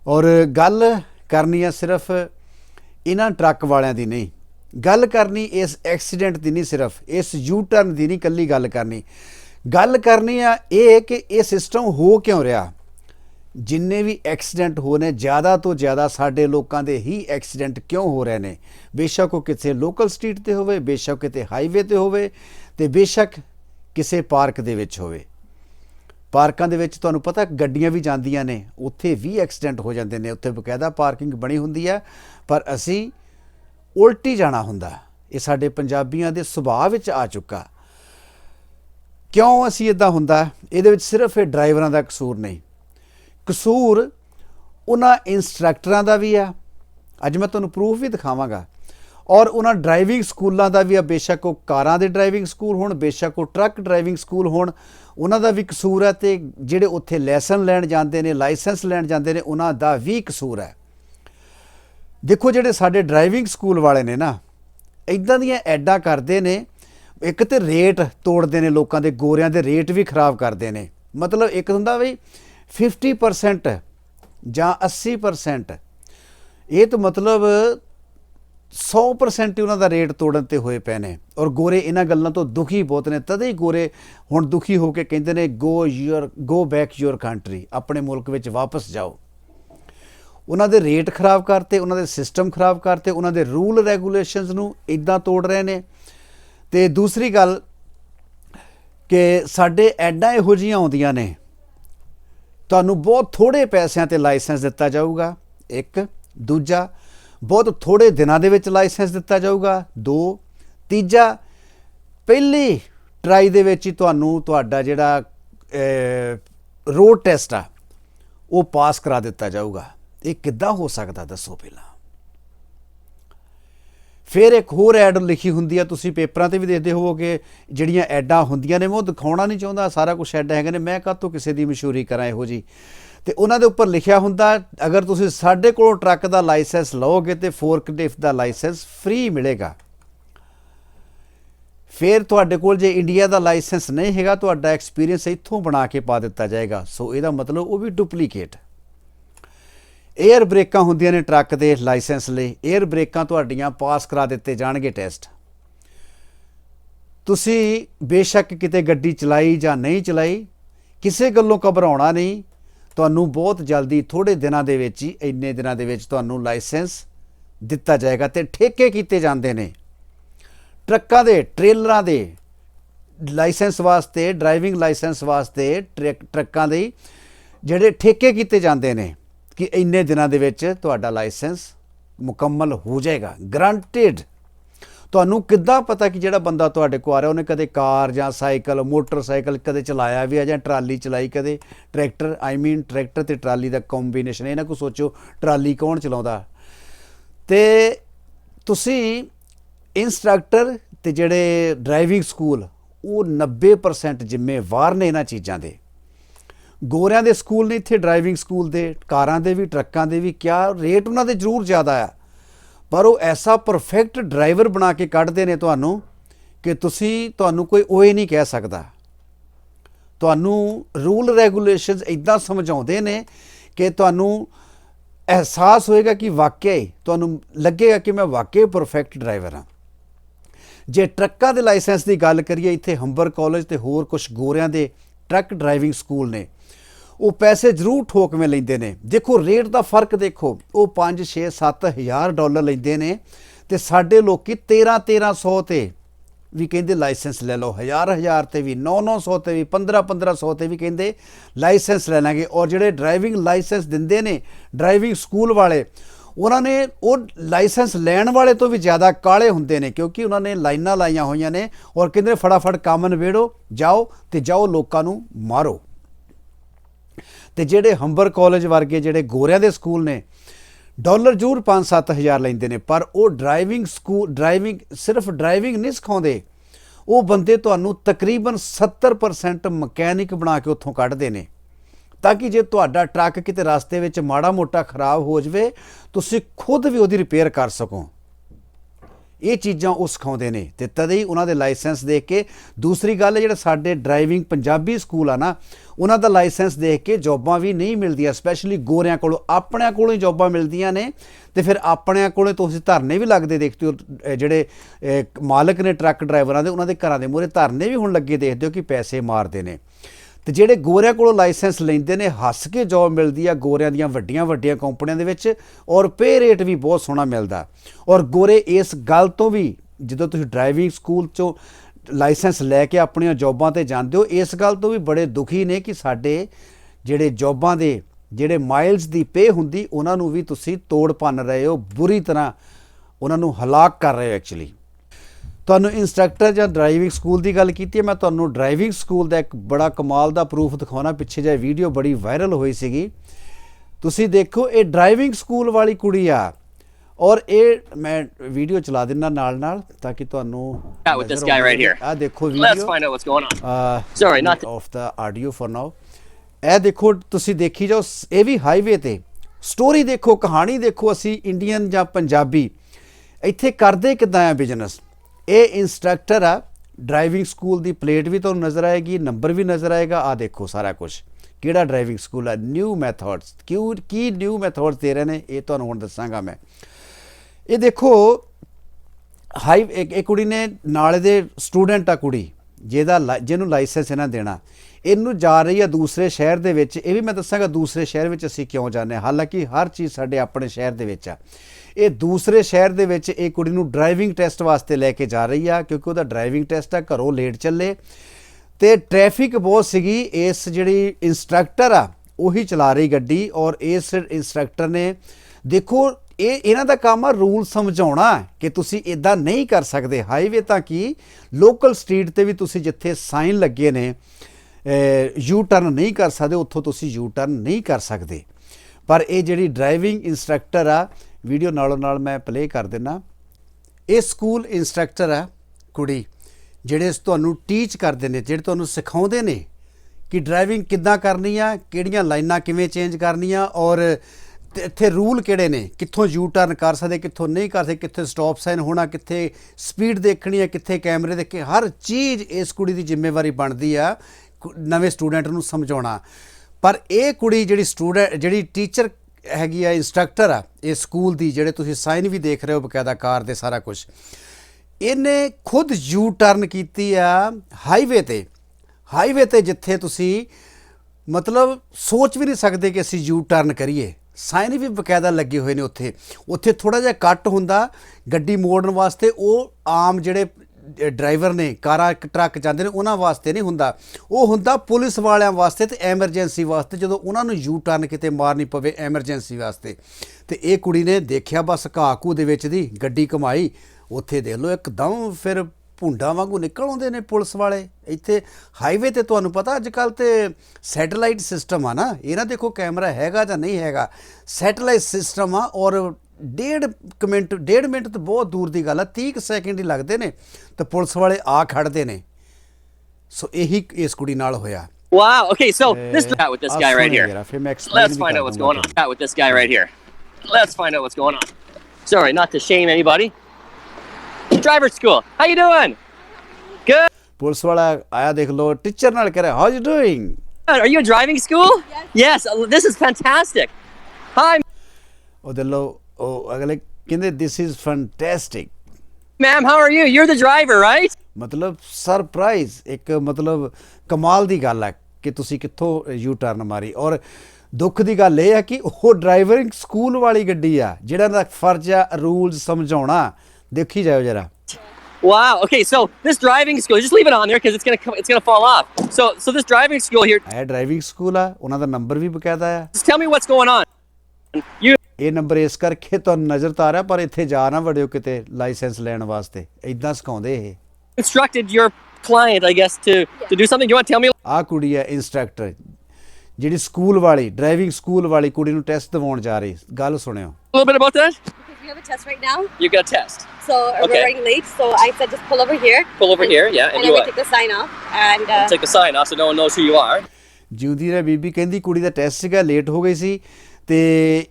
ਔਰ ਗੱਲ ਕਰਨੀ ਆ ਸਿਰਫ ਇਹਨਾਂ ਟਰੱਕ ਵਾਲਿਆਂ ਦੀ ਨਹੀਂ। ਗੱਲ ਕਰਨੀ ਇਸ ਐਕਸੀਡੈਂਟ ਦੀ ਨਹੀਂ ਸਿਰਫ, ਇਸ ਯੂ ਟਰਨ ਦੀ ਨਹੀਂ ਕੱਲੀ ਗੱਲ ਕਰਨੀ। ਗੱਲ ਕਰਨੀ ਆ ਇਹ ਕਿ ਇਹ ਸਿਸਟਮ ਹੋ ਕਿਉਂ ਰਿਹਾ? ਜਿੰਨੇ ਵੀ ਐਕਸੀਡੈਂਟ ਹੋ ਨੇ, ਜ਼ਿਆਦਾ ਤੋਂ ਜ਼ਿਆਦਾ ਸਾਡੇ ਲੋਕਾਂ ਦੇ ਹੀ ਐਕਸੀਡੈਂਟ ਕਿਉਂ ਹੋ ਰਹੇ ਨੇ? ਬੇਸ਼ੱਕ ਉਹ ਕਿਸੇ ਲੋਕਲ ਸਟਰੀਟ ਤੇ ਹੋਵੇ, ਬੇਸ਼ੱਕ ਕਿਤੇ ਹਾਈਵੇ ਤੇ ਹੋਵੇ ਤੇ ਬੇਸ਼ੱਕ ਕਿਸੇ ਪਾਰਕ ਦੇ ਵਿੱਚ ਹੋਵੇ। ਪਾਰਕਾਂ ਦੇ ਵਿੱਚ ਤੁਹਾਨੂੰ ਪਤਾ ਗੱਡੀਆਂ ਵੀ ਜਾਂਦੀਆਂ ਨੇ, ਉੱਥੇ ਵੀ ਐਕਸੀਡੈਂਟ ਹੋ ਜਾਂਦੇ ਨੇ। ਉੱਥੇ ਬਕਾਇਦਾ ਪਾਰਕਿੰਗ ਬਣੀ ਹੁੰਦੀ ਹੈ ਪਰ ਅਸੀਂ ਉਲਟੀ ਜਾਣਾ ਹੁੰਦਾ ਇਹ ਸਾਡੇ ਪੰਜਾਬੀਆਂ ਦੇ ਸੁਭਾਅ ਵਿੱਚ ਆ ਚੁੱਕਾ ਕਿਉਂ ਅਸੀਂ ਇਦਾਂ ਹੁੰਦਾ ਇਹਦੇ ਵਿੱਚ ਸਿਰਫ ਇਹ ਡਰਾਈਵਰਾਂ ਦਾ ਕਸੂਰ ਨਹੀਂ। ਕਸੂਰ ਉਹਨਾਂ ਇਨਸਟ੍ਰਕਟਰਾਂ ਦਾ ਵੀ ਆ ਅੱਜ ਮੈਂ ਤੁਹਾਨੂੰ ਪ੍ਰੂਫ ਵੀ ਦਿਖਾਵਾਂਗਾ। ਔਰ ਉਹਨਾਂ ਡਰਾਈਵਿੰਗ ਸਕੂਲਾਂ ਦਾ ਵੀ ਆ ਬੇਸ਼ੱਕ ਉਹ ਕਾਰਾਂ ਦੇ ਡਰਾਈਵਿੰਗ ਸਕੂਲ ਹੋਣ, ਬੇਸ਼ੱਕ ਉਹ ਟਰੱਕ ਡਰਾਈਵਿੰਗ ਸਕੂਲ ਹੋਣ, ਉਹਨਾਂ ਦਾ ਵੀ ਕਸੂਰ ਹੈ ਤੇ ਜਿਹੜੇ ਉੱਥੇ ਲੈਸਨ ਲੈਣ ਜਾਂਦੇ ਨੇ, ਲਾਇਸੈਂਸ ਲੈਣ ਜਾਂਦੇ ਨੇ, ਉਹਨਾਂ ਦਾ ਵੀ ਕਸੂਰ ਹੈ। ਦੇਖੋ ਜਿਹੜੇ ਸਾਡੇ ਡਰਾਈਵਿੰਗ ਸਕੂਲ ਵਾਲੇ ਨੇ ਨਾ ਇਦਾਂ ਦੀਆਂ ਐਡਾਂ ਕਰਦੇ ਨੇ, ਇੱਕ ਤੇ ਰੇਟ ਤੋੜਦੇ ਨੇ ਲੋਕਾਂ ਦੇ, ਗੋਰਿਆਂ ਦੇ ਰੇਟ ਵੀ ਖਰਾਬ ਕਰਦੇ ਨੇ। ਮਤਲਬ ਇੱਕ ਹੁੰਦਾ ਵੀ 50% ਜਾਂ 80% ਇਹ ਤਾਂ ਮਤਲਬ 100% ਹੀ ਉਹਨਾਂ ਦਾ ਰੇਟ ਤੋੜਨ ਤੇ ਹੋਏ ਪਏ ਨੇ। ਔਰ ਗੋਰੇ ਇਹਨਾਂ ਗੱਲਾਂ ਤੋਂ ਦੁਖੀ ਬਹੁਤ ਨੇ। ਤਦੇ ਹੀ ਗੋਰੇ ਹੁਣ ਦੁਖੀ ਹੋ ਕੇ ਕਹਿੰਦੇ ਨੇ go your go back your country ਆਪਣੇ ਮੁਲਕ ਵਿੱਚ ਵਾਪਸ ਜਾਓ। ਉਹਨਾਂ ਦੇ ਰੇਟ ਖਰਾਬ ਕਰਤੇ, ਉਹਨਾਂ ਦੇ ਸਿਸਟਮ ਖਰਾਬ ਕਰਤੇ, ਉਹਨਾਂ ਦੇ ਰੂਲ ਰੈਗੂਲੇਸ਼ਨਸ ਨੂੰ ਇਦਾਂ ਤੋੜ ਰਹੇ ਨੇ। ਤੇ ਦੂਸਰੀ ਗੱਲ ਕਿ ਸਾਡੇ ਐਡਾਂ ਇਹੋ ਜੀਆਂ ਆਉਂਦੀਆਂ ਨੇ। ਤੁਹਾਨੂੰ ਬਹੁਤ ਥੋੜੇ ਪੈਸਿਆਂ ਤੇ ਲਾਇਸੈਂਸ ਦਿੱਤਾ ਜਾਊਗਾ, ਇੱਕ। ਦੂਜਾ, ਬਹੁਤ ਥੋੜੇ ਦਿਨਾਂ ਦੇ ਵਿੱਚ ਲਾਇਸੈਂਸ ਦਿੱਤਾ ਜਾਊਗਾ। ਦੋ, ਤੀਜਾ, ਪਹਿਲੀ ਟਰਾਈ ਦੇ ਵਿੱਚ ਹੀ ਤੁਹਾਨੂੰ ਤੁਹਾਡਾ ਜਿਹੜਾ ਰੋਡ ਟੈਸਟ ਆ, ਉਹ ਪਾਸ ਕਰਾ ਦਿੱਤਾ ਜਾਊਗਾ। ਇਹ ਕਿੱਦਾਂ ਹੋ ਸਕਦਾ ਦੱਸੋ ਪਹਿਲਾਂ? ਫਿਰ ਇੱਕ ਹੋਰ ਐਡ ਲਿਖੀ ਹੁੰਦੀ ਆ, ਤੁਸੀਂ ਪੇਪਰਾਂ ਤੇ ਵੀ ਦੇਖਦੇ ਹੋਵੋਗੇ, ਜਿਹੜੀਆਂ ਐਡਾਂ ਹੁੰਦੀਆਂ ਨੇ, ਮੈਂ ਉਹ ਦਿਖਾਉਣਾ ਨਹੀਂ ਚਾਹੁੰਦਾ, ਸਾਰਾ ਕੁਝ ਐਡ ਹੈਗੇ ਨੇ, ਮੈਂ ਕਾਹਤੋਂ ਕਿਸੇ ਦੀ ਮਸ਼ਹੂਰੀ ਕਰਾਂ ਇਹੋ ਜੀ ਤੇ ਉਹਨਾਂ ਦੇ ਉੱਪਰ ਲਿਖਿਆ ਹੁੰਦਾ, ਅਗਰ ਤੁਸੀਂ ਸਾਡੇ ਕੋਲੋਂ ਟਰੱਕ ਦਾ ਲਾਇਸੈਂਸ ਲਓਗੇ ਤੇ ਫੋਰਕਲਿਫਟ ਦਾ ਲਾਇਸੈਂਸ ਫ੍ਰੀ ਮਿਲੇਗਾ। ਫਿਰ ਤੁਹਾਡੇ ਕੋਲ ਜੇ ਇੰਡੀਆ ਦਾ ਲਾਇਸੈਂਸ ਨਹੀਂ ਹੈਗਾ, ਤੁਹਾਡਾ ਐਕਸਪੀਰੀਅੰਸ ਇੱਥੋਂ ਬਣਾ ਕੇ ਪਾ ਦਿੱਤਾ ਜਾਏਗਾ। ਸੋ ਇਹਦਾ ਮਤਲਬ ਉਹ ਵੀ ਡੁਪਲੀਕੇਟ 에ਅਰ ਬ੍ਰੇਕਾਂ ਹੁੰਦੀਆਂ ਨੇ ਟਰੱਕ ਦੇ ਲਾਇਸੈਂਸ ਲਈ। 에ਅਰ ਬ੍ਰੇਕਾਂ ਤੁਹਾਡੀਆਂ ਪਾਸ ਕਰਾ ਦਿੱਤੇ ਜਾਣਗੇ ਟੈਸਟ। ਤੁਸੀਂ ਬੇਸ਼ੱਕ ਕਿਤੇ ਗੱਡੀ ਚਲਾਈ ਜਾਂ ਨਹੀਂ ਚਲਾਈ, ਕਿਸੇ ਗੱਲੋਂ ਘਬਰਾਉਣਾ ਨਹੀਂ। ਤੁਹਾਨੂੰ ਬਹੁਤ ਜਲਦੀ ਥੋੜੇ ਦਿਨਾਂ ਦੇ ਵਿੱਚ ਹੀ, ਇੰਨੇ ਦਿਨਾਂ ਦੇ ਵਿੱਚ ਤੁਹਾਨੂੰ ਲਾਇਸੈਂਸ ਦਿੱਤਾ ਜਾਏਗਾ ਤੇ ਠੇਕੇ ਕੀਤੇ ਜਾਂਦੇ ਨੇ। ਟਰੱਕਾਂ ਦੇ, ਟ੍ਰੇਲਰਾਂ ਦੇ ਲਾਇਸੈਂਸ ਵਾਸਤੇ, ਡਰਾਈਵਿੰਗ ਲਾਇਸੈਂਸ ਵਾਸਤੇ ਟਰੱਕ- ਟਰੱਕਾਂ ਦੇ ਜਿਹੜੇ ਠੇਕੇ ਕੀਤੇ ਜਾਂਦੇ ਨੇ। ਕਿ ਇੰਨੇ ਦਿਨਾਂ ਦੇ ਵਿੱਚ ਤੁਹਾਡਾ ਲਾਇਸੈਂਸ ਮੁਕੰਮਲ ਹੋ ਜਾਏਗਾ ਗਰੰਟਿਡ ਤੁਹਾਨੂੰ ਕਿੱਦਾਂ ਪਤਾ ਕਿ ਜਿਹੜਾ ਬੰਦਾ ਤੁਹਾਡੇ ਕੋਲ ਆ ਰਿਹਾ, ਉਹਨੇ ਕਦੇ ਕਾਰ ਜਾਂ ਸਾਈਕਲ, ਮੋਟਰਸਾਈਕਲ ਕਦੇ ਚਲਾਇਆ ਵੀ ਆ ਜਾਂ ਟਰਾਲੀ ਚਲਾਈ, ਕਦੇ ਟਰੈਕਟਰ ਆਈ ਮੀਨ ਟਰੈਕਟਰ ਤੇ ਟਰਾਲੀ ਦਾ ਕੰਬੀਨੇਸ਼ਨ ਇਹ ਨਾ ਕੋ ਸੋਚੋ ਟਰਾਲੀ ਕੌਣ ਚਲਾਉਂਦਾ। ਤੇ ਤੁਸੀਂ ਇਨਸਟ੍ਰਕਟਰ ਤੇ ਜਿਹੜੇ ਡਰਾਈਵਿੰਗ ਸਕੂਲ ਉਹ 90% ਜ਼ਿੰਮੇਵਾਰ ਨੇ ਇਹਨਾਂ ਚੀਜ਼ਾਂ ਦੇ। ਗੋਰਿਆਂ ਦੇ ਸਕੂਲ ਨੇ ਇੱਥੇ ਡਰਾਈਵਿੰਗ ਸਕੂਲ ਦੇ, ਕਾਰਾਂ ਦੇ ਵੀ, ਟਰੱਕਾਂ ਦੇ ਵੀ, ਕਿਆ ਰੇਟ ਉਹਨਾਂ ਦੇ ਜ਼ਰੂਰ ਜ਼ਿਆਦਾ ਆ। ਪਰ ਉਹ ਐਸਾ ਪਰਫੈਕਟ ਡਰਾਈਵਰ ਬਣਾ ਕੇ ਕੱਢਦੇ ਨੇ ਤੁਹਾਨੂੰ ਕਿ ਤੁਸੀਂ ਤੁਹਾਨੂੰ ਕੋਈ ਓਏ ਨਹੀਂ ਕਹਿ ਸਕਦਾ। ਤੁਹਾਨੂੰ ਰੂਲ ਰੈਗੂਲੇਸ਼ਨਸ ਇਦਾਂ ਸਮਝਾਉਂਦੇ ਨੇ ਕਿ ਤੁਹਾਨੂੰ ਅਹਿਸਾਸ ਹੋਏਗਾ ਕਿ ਵਾਕਿਆ ਹੀ ਤੁਹਾਨੂੰ ਲੱਗੇਗਾ ਕਿ ਮੈਂ ਵਾਕਿਆ ਪਰਫੈਕਟ ਡਰਾਈਵਰ ਹਾਂ। ਜੇ ਟਰੱਕਾਂ ਦੇ ਲਾਇਸੈਂਸ ਦੀ ਗੱਲ ਕਰੀਏ, ਇੱਥੇ ਹੰਬਰ ਕਾਲਜ ਤੇ ਹੋਰ ਕੁਝ ਗੋਰਿਆਂ ਦੇ ਟਰੱਕ ਡਰਾਈਵਿੰਗ ਸਕੂਲ ਨੇ। ਉਹ ਪੈਸੇ ਜ਼ਰੂਰ ਠੋਕਵੇਂ ਲੈਂਦੇ ਨੇ। ਦੇਖੋ, ਰੇਟ ਦਾ ਫ਼ਰਕ ਦੇਖੋ। ਉਹ 5 6 7000 ਡਾਲਰ ਲੈਂਦੇ ਨੇ ਤੇ ਸਾਡੇ ਲੋਕੀ 13 1300 ਤੇ ਵੀ ਕਹਿੰਦੇ ਲਾਇਸੈਂਸ ਲੈ ਲਓ। ਹਜ਼ਾਰ ਹਜ਼ਾਰ ਤੇ ਵੀ 9 900 ਤੇ ਵੀ 15 1500 ਤੇ ਵੀ ਕਹਿੰਦੇ ਲਾਇਸੈਂਸ ਲੈ ਲਾਂਗੇ। ਔਰ ਜਿਹੜੇ ਡਰਾਈਵਿੰਗ ਲਾਇਸੈਂਸ ਦਿੰਦੇ ਨੇ, ਡਰਾਈਵਿੰਗ ਸਕੂਲ ਵਾਲੇ ਉਹਨਾਂ ਨੇ ਉਹ ਲਾਇਸੈਂਸ ਲੈਣ ਵਾਲੇ ਤੋਂ ਵੀ ਜ਼ਿਆਦਾ ਕਾਲੇ ਹੁੰਦੇ ਨੇ, ਕਿਉਂਕਿ ਉਹਨਾਂ ਨੇ ਲਾਈਨਾਂ ਲਾਈਆਂ ਹੋਈਆਂ ਨੇ ਔਰ ਕਹਿੰਦੇ ਫਟਾਫਟ ਕੰਮ ਨਵੇੜੋ ਜਾਓ ਤੇ ਜਾਓ ਲੋਕਾਂ ਨੂੰ ਮਾਰੋ। ਤੇ ਜਿਹੜੇ ਹੰਬਰ ਕਾਲਜ ਵਰਗੇ ਜਿਹੜੇ ਗੋਰਿਆਂ ਦੇ ਸਕੂਲ ਨੇ, ਡਾਲਰ ਜ਼ਰੂਰ 5-7000 ਲੈਂਦੇ ਨੇ, ਪਰ ਉਹ ਡਰਾਈਵਿੰਗ ਸਕੂਲ ਡਰਾਈਵਿੰਗ, ਸਿਰਫ ਡਰਾਈਵਿੰਗ ਨਹੀਂ ਸਿਖਾਉਂਦੇ, ਉਹ ਬੰਦੇ ਤੁਹਾਨੂੰ ਤਕਰੀਬਨ 70% ਮਕੈਨਿਕ ਬਣਾ ਕੇ ਉੱਥੋਂ ਕੱਢਦੇ ਨੇ। ਤਾਂ ਕਿ ਜੇ ਤੁਹਾਡਾ ਟਰੱਕ ਕਿਤੇ ਰਸਤੇ ਵਿੱਚ ਮਾੜਾ ਮੋਟਾ ਖਰਾਬ ਹੋ ਜਾਵੇ, ਤੁਸੀਂ ਖੁਦ ਵੀ ਉਹਦੀ ਰਿਪੇਅਰ ਕਰ ਸਕੋ। ਇਹ ਚੀਜ਼ਾਂ ਉਹ ਸਿਖਾਉਂਦੇ ਨੇ ਤੇ ਤਦੇ ਹੀ ਉਹਨਾਂ ਦੇ ਲਾਇਸੈਂਸ ਦੇਖ ਕੇ। ਦੂਸਰੀ ਗੱਲ ਹੈ, ਜਿਹੜਾ ਸਾਡੇ ਡਰਾਈਵਿੰਗ ਪੰਜਾਬੀ ਸਕੂਲ ਆ ਨਾ, ਉਹਨਾਂ ਦਾ ਲਾਇਸੈਂਸ ਦੇਖ ਕੇ ਜੌਬਾਂ ਵੀ ਨਹੀਂ ਮਿਲਦੀਆਂ, ਸਪੈਸ਼ਲੀ ਗੋਰਿਆਂ ਕੋਲੋਂ, ਆਪਣਿਆਂ ਕੋਲੋਂ ਹੀ ਜੌਬਾਂ ਮਿਲਦੀਆਂ ਨੇ। ਤੇ ਫਿਰ ਆਪਣਿਆਂ ਕੋਲੇ ਤੁਸੀਂ ਧਰਨੇ ਵੀ ਲੱਗਦੇ ਦੇਖਦੇ ਹੋ ਜਿਹੜੇ ਮਾਲਕ ਨੇ ਟਰੱਕ ਡਰਾਈਵਰਾਂ ਦੇ, ਉਹਨਾਂ ਦੇ ਘਰਾਂ ਦੇ ਮੂਹਰੇ ਧਰਨੇ ਵੀ ਹੁਣ ਲੱਗੇ ਦੇਖਦੇ ਹੋ ਕਿ ਪੈਸੇ ਮਾਰਦੇ ਨੇ। ਤੇ ਜਿਹੜੇ ਗੋਰਿਆਂ ਕੋਲੋਂ ਲਾਇਸੈਂਸ ਲੈਂਦੇ ਨੇ, ਹੱਸ ਕੇ ਜੌਬ ਮਿਲਦੀ ਆ ਗੋਰਿਆਂ ਦੀਆਂ ਵੱਡੀਆਂ ਵੱਡੀਆਂ ਕੰਪਨੀਆਂ ਦੇ ਵਿੱਚ ਔਰ ਪੇ ਰੇਟ ਵੀ ਬਹੁਤ ਸੋਹਣਾ ਮਿਲਦਾ। ਔਰ ਗੋਰੇ ਇਸ ਗੱਲ ਤੋਂ ਵੀ ਜਦੋਂ ਤੁਸੀਂ ਡਰਾਈਵਿੰਗ ਸਕੂਲ ਚੋਂ ਲਾਇਸੈਂਸ ਲੈ ਕੇ ਆਪਣੀਆਂ ਜੌਬਾਂ ਤੇ ਜਾਂਦੇ ਹੋ, ਇਸ ਗੱਲ ਤੋਂ ਵੀ ਬੜੇ ਦੁਖੀ ਨੇ ਕਿ ਸਾਡੇ ਜਿਹੜੇ ਜੌਬਾਂ ਦੇ ਜਿਹੜੇ ਮਾਈਲਸ ਦੀ ਪੇ ਹੁੰਦੀ, ਉਹਨਾਂ ਨੂੰ ਵੀ ਤੁਸੀਂ ਤੋੜ ਭੰਨ ਰਹੇ ਹੋ, ਬੁਰੀ ਤਰ੍ਹਾਂ ਉਹਨਾਂ ਨੂੰ ਹਲਾਕ ਕਰ ਰਹੇ ਹੋ ਐਕਚੁਅਲੀ ਤੁਹਾਨੂੰ ਇਨਸਟ੍ਰਕਟਰ ਜਾਂ ਡਰਾਈਵਿੰਗ ਸਕੂਲ ਦੀ ਗੱਲ ਕੀਤੀ ਹੈ ਮੈਂ ਤੁਹਾਨੂੰ ਡਰਾਈਵਿੰਗ ਸਕੂਲ ਦਾ ਇੱਕ ਬੜਾ ਕਮਾਲ ਦਾ ਪ੍ਰੂਫ ਦਿਖਾਉਣਾ। ਪਿੱਛੇ ਜੇ ਵੀਡੀਓ ਬੜੀ ਵਾਇਰਲ ਹੋਈ ਸੀਗੀ। ਤੁਸੀਂ ਦੇਖੋ ਇਹ ਡਰਾਈਵਿੰਗ ਸਕੂਲ ਵਾਲੀ ਕੁੜੀ ਆ। ਔਰ ਇਹ ਮੈਂ ਵੀਡੀਓ ਚਲਾ ਦਿੰਦਾ ਨਾਲ ਨਾਲ ਤਾਂ ਕਿ ਤੁਹਾਨੂੰ with this guy right here. ਆ ਦੇਖੋ Let's video find out what's going on. Sorry, not to- off the audio for now ਇਹ ਦੇਖੋ ਤੁਸੀਂ ਦੇਖੀ ਜਾਓ ਇਹ ਵੀ ਹਾਈਵੇ ਤੇ। ਸਟੋਰੀ ਦੇਖੋ ਕਹਾਣੀ ਦੇਖੋ ਅਸੀਂ ਇੰਡੀਅਨ ਜਾਂ ਪੰਜਾਬੀ। ਇੱਥੇ ਕਰਦੇ ਕਿਦਾਂ ਆ ਬਿਜ਼ਨਸ ਇਹ ਇਨਸਟ੍ਰਕਟਰ ਆ ਡਰਾਈਵਿੰਗ ਸਕੂਲ ਦੀ ਪਲੇਟ ਵੀ ਤੁਹਾਨੂੰ ਨਜ਼ਰ ਆਏਗੀ ਨੰਬਰ ਵੀ ਨਜ਼ਰ ਆਏਗਾ ਆ ਦੇਖੋ ਸਾਰਾ ਕੁਝ ਕਿਹੜਾ ਡਰਾਈਵਿੰਗ ਸਕੂਲ ਆ? ਨਿਊ ਮੈਥਡਸ ਕਿਉਂ, ਕੀ ਨਿਊ ਮੈਥਡਸ ਦੇ ਰਹੇ ਨੇ? ਇਹ ਤੁਹਾਨੂੰ ਹੁਣ ਦੱਸਾਂਗਾ ਮੈਂ। ਇਹ ਦੇਖੋ ਹਾਈ ਇੱਕ ਇੱਕ ਕੁੜੀ ਨੇ ਨਾਲੇ ਦੇ ਸਟੂਡੈਂਟ ਆ ਕੁੜੀ, ਜਿਹਦਾ ਲਾਇ- ਜਿਹਨੂੰ ਲਾਇਸੈਂਸ ਇਹਨਾਂ ਦੇਣਾ। ਇਹਨੂੰ ਜਾ ਰਹੀ ਆ ਦੂਸਰੇ ਸ਼ਹਿਰ ਦੇ ਵਿੱਚ। ਇਹ ਵੀ ਮੈਂ ਦੱਸਾਂਗਾ ਦੂਸਰੇ ਸ਼ਹਿਰ ਵਿੱਚ ਅਸੀਂ ਕਿਉਂ ਜਾਂਦੇ ਹਾਂ। ਹਾਲਾਂਕਿ ਹਰ ਚੀਜ਼ ਸਾਡੇ ਆਪਣੇ ਸ਼ਹਿਰ ਦੇ ਵਿੱਚ ਆ। ਇਹ ਦੂਸਰੇ ਸ਼ਹਿਰ ਦੇ ਵਿੱਚ ਇਹ ਕੁੜੀ ਨੂੰ ਡਰਾਈਵਿੰਗ ਟੈਸਟ ਵਾਸਤੇ ਲੈ ਕੇ ਜਾ ਰਹੀ ਆ, ਕਿਉਂਕਿ ਉਹਦਾ ਡਰਾਈਵਿੰਗ ਟੈਸਟ ਆ, ਘਰੋਂ ਲੇਟ ਚੱਲੇ। ਤੇ ਟ੍ਰੈਫਿਕ ਬਹੁਤ ਸੀਗੀ, ਇਸ ਜਿਹੜੀ ਇਨਸਟ੍ਰਕਟਰ ਆ, ਉਹੀ ਚਲਾ ਰਹੀ ਗੱਡੀ ਔਰ ਇਸ ਇਨਸਟ੍ਰਕਟਰ ਨੇ, ਦੇਖੋ, ਇਹ ਇਹਨਾਂ ਦਾ ਕੰਮ ਆ ਰੂਲ ਸਮਝਾਉਣਾ ਕਿ ਤੁਸੀਂ ਇਦਾਂ ਨਹੀਂ ਕਰ ਸਕਦੇ। ਹਾਈਵੇ ਤਾਂ ਕੀ ਲੋਕਲ ਸਟਰੀਟ ਤੇ ਵੀ ਤੁਸੀਂ ਜਿੱਥੇ ਸਾਈਨ ਲੱਗੇ ਨੇ ਯੂ ਟਰਨ ਨਹੀਂ ਕਰ ਸਕਦੇ, ਉੱਥੋਂ ਤੁਸੀਂ ਯੂ ਟਰਨ ਨਹੀਂ ਕਰ ਸਕਦੇ। ਪਰ ਇਹ ਜਿਹੜੀ ਡਰਾਈਵਿੰਗ ਇਨਸਟ੍ਰਕਟਰ ਆ ਵੀਡੀਓ ਨਾਲੋਂ ਨਾਲ ਮੈਂ ਪਲੇ ਕਰ ਦਿੰਨਾ। ਇਹ ਸਕੂਲ ਇਨਸਟ੍ਰਕਟਰ ਆ, ਕੁੜੀ, ਜਿਹੜੇ ਤੁਹਾਨੂੰ ਟੀਚ ਕਰਦੇ ਨੇ, ਜਿਹੜੇ ਤੁਹਾਨੂੰ ਸਿਖਾਉਂਦੇ ਨੇ ਕਿ ਡਰਾਈਵਿੰਗ ਕਿੱਦਾਂ ਕਰਨੀ ਆ, ਕਿਹੜੀਆਂ ਲਾਈਨਾਂ ਕਿਵੇਂ ਚੇਂਜ ਕਰਨੀਆਂ, ਔਰ ਇੱਥੇ ਰੂਲ ਕਿਹੜੇ ਨੇ, ਕਿੱਥੋਂ ਯੂ ਟਰਨ ਕਰ ਸਕਦੇ, ਕਿੱਥੋਂ ਨਹੀਂ ਕਰ ਸਕਦੇ, ਕਿੱਥੇ ਸਟਾਪ ਸਾਈਨ ਹੋਣਾ, ਕਿੱਥੇ ਸਪੀਡ ਦੇਖਣੀ ਹੈ ਕਿੱਥੇ ਕੈਮਰੇ ਦੇਖੇ, ਹਰ ਚੀਜ਼ ਇਸ ਕੁੜੀ ਦੀ ਜ਼ਿੰਮੇਵਾਰੀ ਬਣਦੀ ਆ, ਕੁ- ਨਵੇਂ ਸਟੂਡੈਂਟ ਨੂੰ ਸਮਝਾਉਣਾ। ਪਰ ਇਹ ਕੁੜੀ ਜਿਹੜੀ ਸਟੂਡੈਂਟ ਜਿਹੜੀ ਟੀਚਰ ਹੈਗੀ ਆ ਇੰਸਟ੍ਰਕਟਰ ਆ, ਇਹ ਸਕੂਲ ਦੀ ਜਿਹੜੇ ਤੁਸੀਂ ਸਾਈਨ ਵੀ ਦੇਖ ਰਹੇ ਹੋ ਬਕਾਇਦਾ ਕਾਰ ਦੇ ਸਾਰਾ ਕੁਝ ਇਹਨੇ ਖੁਦ ਯੂ ਟਰਨ ਕੀਤੀ ਆ ਹਾਈਵੇ ਤੇ। ਹਾਈਵੇ ਤੇ ਜਿੱਥੇ ਤੁਸੀਂ ਮਤਲਬ ਸੋਚ ਵੀ ਨਹੀਂ ਸਕਦੇ ਕਿ ਅਸੀਂ ਯੂ ਟਰਨ ਕਰੀਏ। ਸਾਈਨ ਵੀ ਬਕਾਇਦਾ ਲੱਗੇ ਹੋਏ ਨੇ ਉੱਥੇ। ਉੱਥੇ ਥੋੜਾ ਜਿਹਾ ਕੱਟ ਹੁੰਦਾ, ਗੱਡੀ ਮੋੜਨ ਵਾਸਤੇ ਉਹ ਆਮ ਜਿਹੜੇ ਡਰਾਈਵਰ ਨੇ, ਕਾਰਾਂ ਟਰੱਕ ਜਾਂਦੇ ਨੇ, ਉਹਨਾਂ ਵਾਸਤੇ ਨਹੀਂ ਹੁੰਦਾ। ਉਹ ਹੁੰਦਾ ਪੁਲਿਸ ਵਾਲਿਆਂ ਵਾਸਤੇ ਤੇ ਐਮਰਜੈਂਸੀ ਵਾਸਤੇ, ਜਦੋਂ ਉਹਨਾਂ ਨੂੰ ਯੂ ਟਰਨ ਕਿਤੇ ਮਾਰਨੀ ਪਵੇ ਐਮਰਜੈਂਸੀ ਵਾਸਤੇ। ਤੇ ਇਹ ਕੁੜੀ ਨੇ ਦੇਖਿਆ ਬਸ ਘਾਕੂ ਦੇ ਵਿੱਚ ਦੀ, ਗੱਡੀ ਕਮਾਈ ਉੱਥੇ ਦੇਖ ਲਓ, ਇੱਕਦਮ ਫਿਰ ਭੁੰਡਾ ਵਾਂਗੂ ਨਿਕਲ ਆਉਂਦੇ ਨੇ ਪੁਲਿਸ ਵਾਲੇ। ਇੱਥੇ ਹਾਈਵੇ ਤੇ ਤੁਹਾਨੂੰ ਪਤਾ ਅੱਜ ਕੱਲ ਤੇ ਸੈਟੇਲਾਈਟ ਸਿਸਟਮ ਆ ਨਾ ਇਹ ਨਾ ਦੇਖੋ ਕੈਮਰਾ ਹੈਗਾ ਜਾਂ ਨਹੀਂ ਹੈਗਾ। ਸੈਟੇਲਾਈਟ ਸਿਸਟਮ ਆ ਔਰ ਡੇਢ ਮਿੰਟ ਡੇਢ ਮਿੰਟ ਤੋਂ ਬਹੁਤ ਦੂਰ ਦੀ ਗੱਲ ਆ 30 ਕੁ ਸੈਕਿੰਡ ਹੀ ਲੱਗਦੇ ਨੇ ਤੇ ਪੁਲਿਸ ਵਾਲੇ ਆ ਖੜਦੇ ਨੇ ਸੋ ਇਹੀ ਇਸ ਕੁੜੀ ਨਾਲ ਹੋਇਆ Wow. Okay, so this Eh, chat with this ਆਹ guy right ਸੁਣਿਆ here. ਜਰਾ, ਫਿਰ ਮੈਂ explain Let's ਵੀ find ਕਰ out what's ਦੂੰਗਾ going on. Chat with this guy right here. Let's find out what's going on. Sorry, not to shame anybody. Driver school. How you doing? Good. Police ਵਾਲਾ ਆਇਆ ਦੇਖ ਲਓ teacher ਨਾਲ ਕਹ ਰਿਹਾ how you doing Are you in driving school? Yes. uh, This is fantastic. Hi, ਉਹ ਦੇ ਲਓ ਉਹ ਅਗਲੇ ਕਹਿੰਦੇ this is fantastic ma'am. How are you? You're the driver, right? ਮਤਲਬ ਸਰਪ੍ਰਾਈਜ਼ ਇੱਕ ਮਤਲਬ ਕਮਾਲ ਦੀ ਗੱਲ ਹੈ ਕਿ ਤੁਸੀਂ ਕਿੱਥੋਂ ਯੂ ਟਰਨ ਮਾਰੀ ਔਰ ਦੁੱਖ ਦੀ ਗੱਲ ਇਹ ਹੈ ਕਿ ਉਹ ਡਰਾਈਵਰਿੰਗ ਸਕੂਲ ਵਾਲੀ ਗੱਡੀ ਆ ਜਿਹੜਾ ਦਾ ਫਰਜ਼ ਆ ਰੂਲਸ ਸਮਝਾਉਣਾ ਦੇਖੀ ਜਾਓ ਜਰਾ Wow. Okay, so this driving school, just leave it on there because it's gonna come, it's gonna fall off. So, so this driving school here. ਇਹ ਡਰਾਈਵਿੰਗ ਸਕੂਲ ਆ ਉਹਨਾਂ ਦਾ ਨੰਬਰ ਵੀ ਬਕਾਇਦਾ ਆ Just tell me what's going on. You ਇਹ number ਇਸ ਕਰਕੇ ਤੁਹਾਨੂੰ ਨਜ਼ਰ ਤਾਂ ਆ ਰਿਹਾ ਪਰ ਇੱਥੇ ਜਾ ਨਾ ਵੜਿਓ ਕਿਤੇ ਲਾਇਸੈਂਸ ਲੈਣ ਵਾਸਤੇ ਇਦਾਂ ਸਿਖਾਉਂਦੇ ਇਹ instructed your client, I guess, to to do something. You want to tell me? ਆ ਕੁੜੀ ਆ ਇੰਸਟ੍ਰਕਟਰ ਜਿਹੜੀ ਸਕੂਲ ਵਾਲੀ ਡਰਾਈਵਿੰਗ ਸਕੂਲ ਵਾਲੀ ਕੁੜੀ ਨੂੰ ਟੈਸਟ ਦਿਵਾਉਣ ਜਾ ਰਹੀ ਗੱਲ ਸੁਣਿਓ A little bit about that? Because we have a test right now, You got a test. so uh, Okay. we're running late. So I said just pull over here. Pull over and, here, yeah, and and do then we what? take the sign off, and uh, Take the sign off so no one knows who you are. ਜਿਉਂਦੀ ਰਹਿ ਬੀਬੀ ਕਹਿੰਦੀ ਕੁੜੀ ਦਾ test ਸੀਗਾ late ਹੋ ਗਈ ਸੀ ਤੇ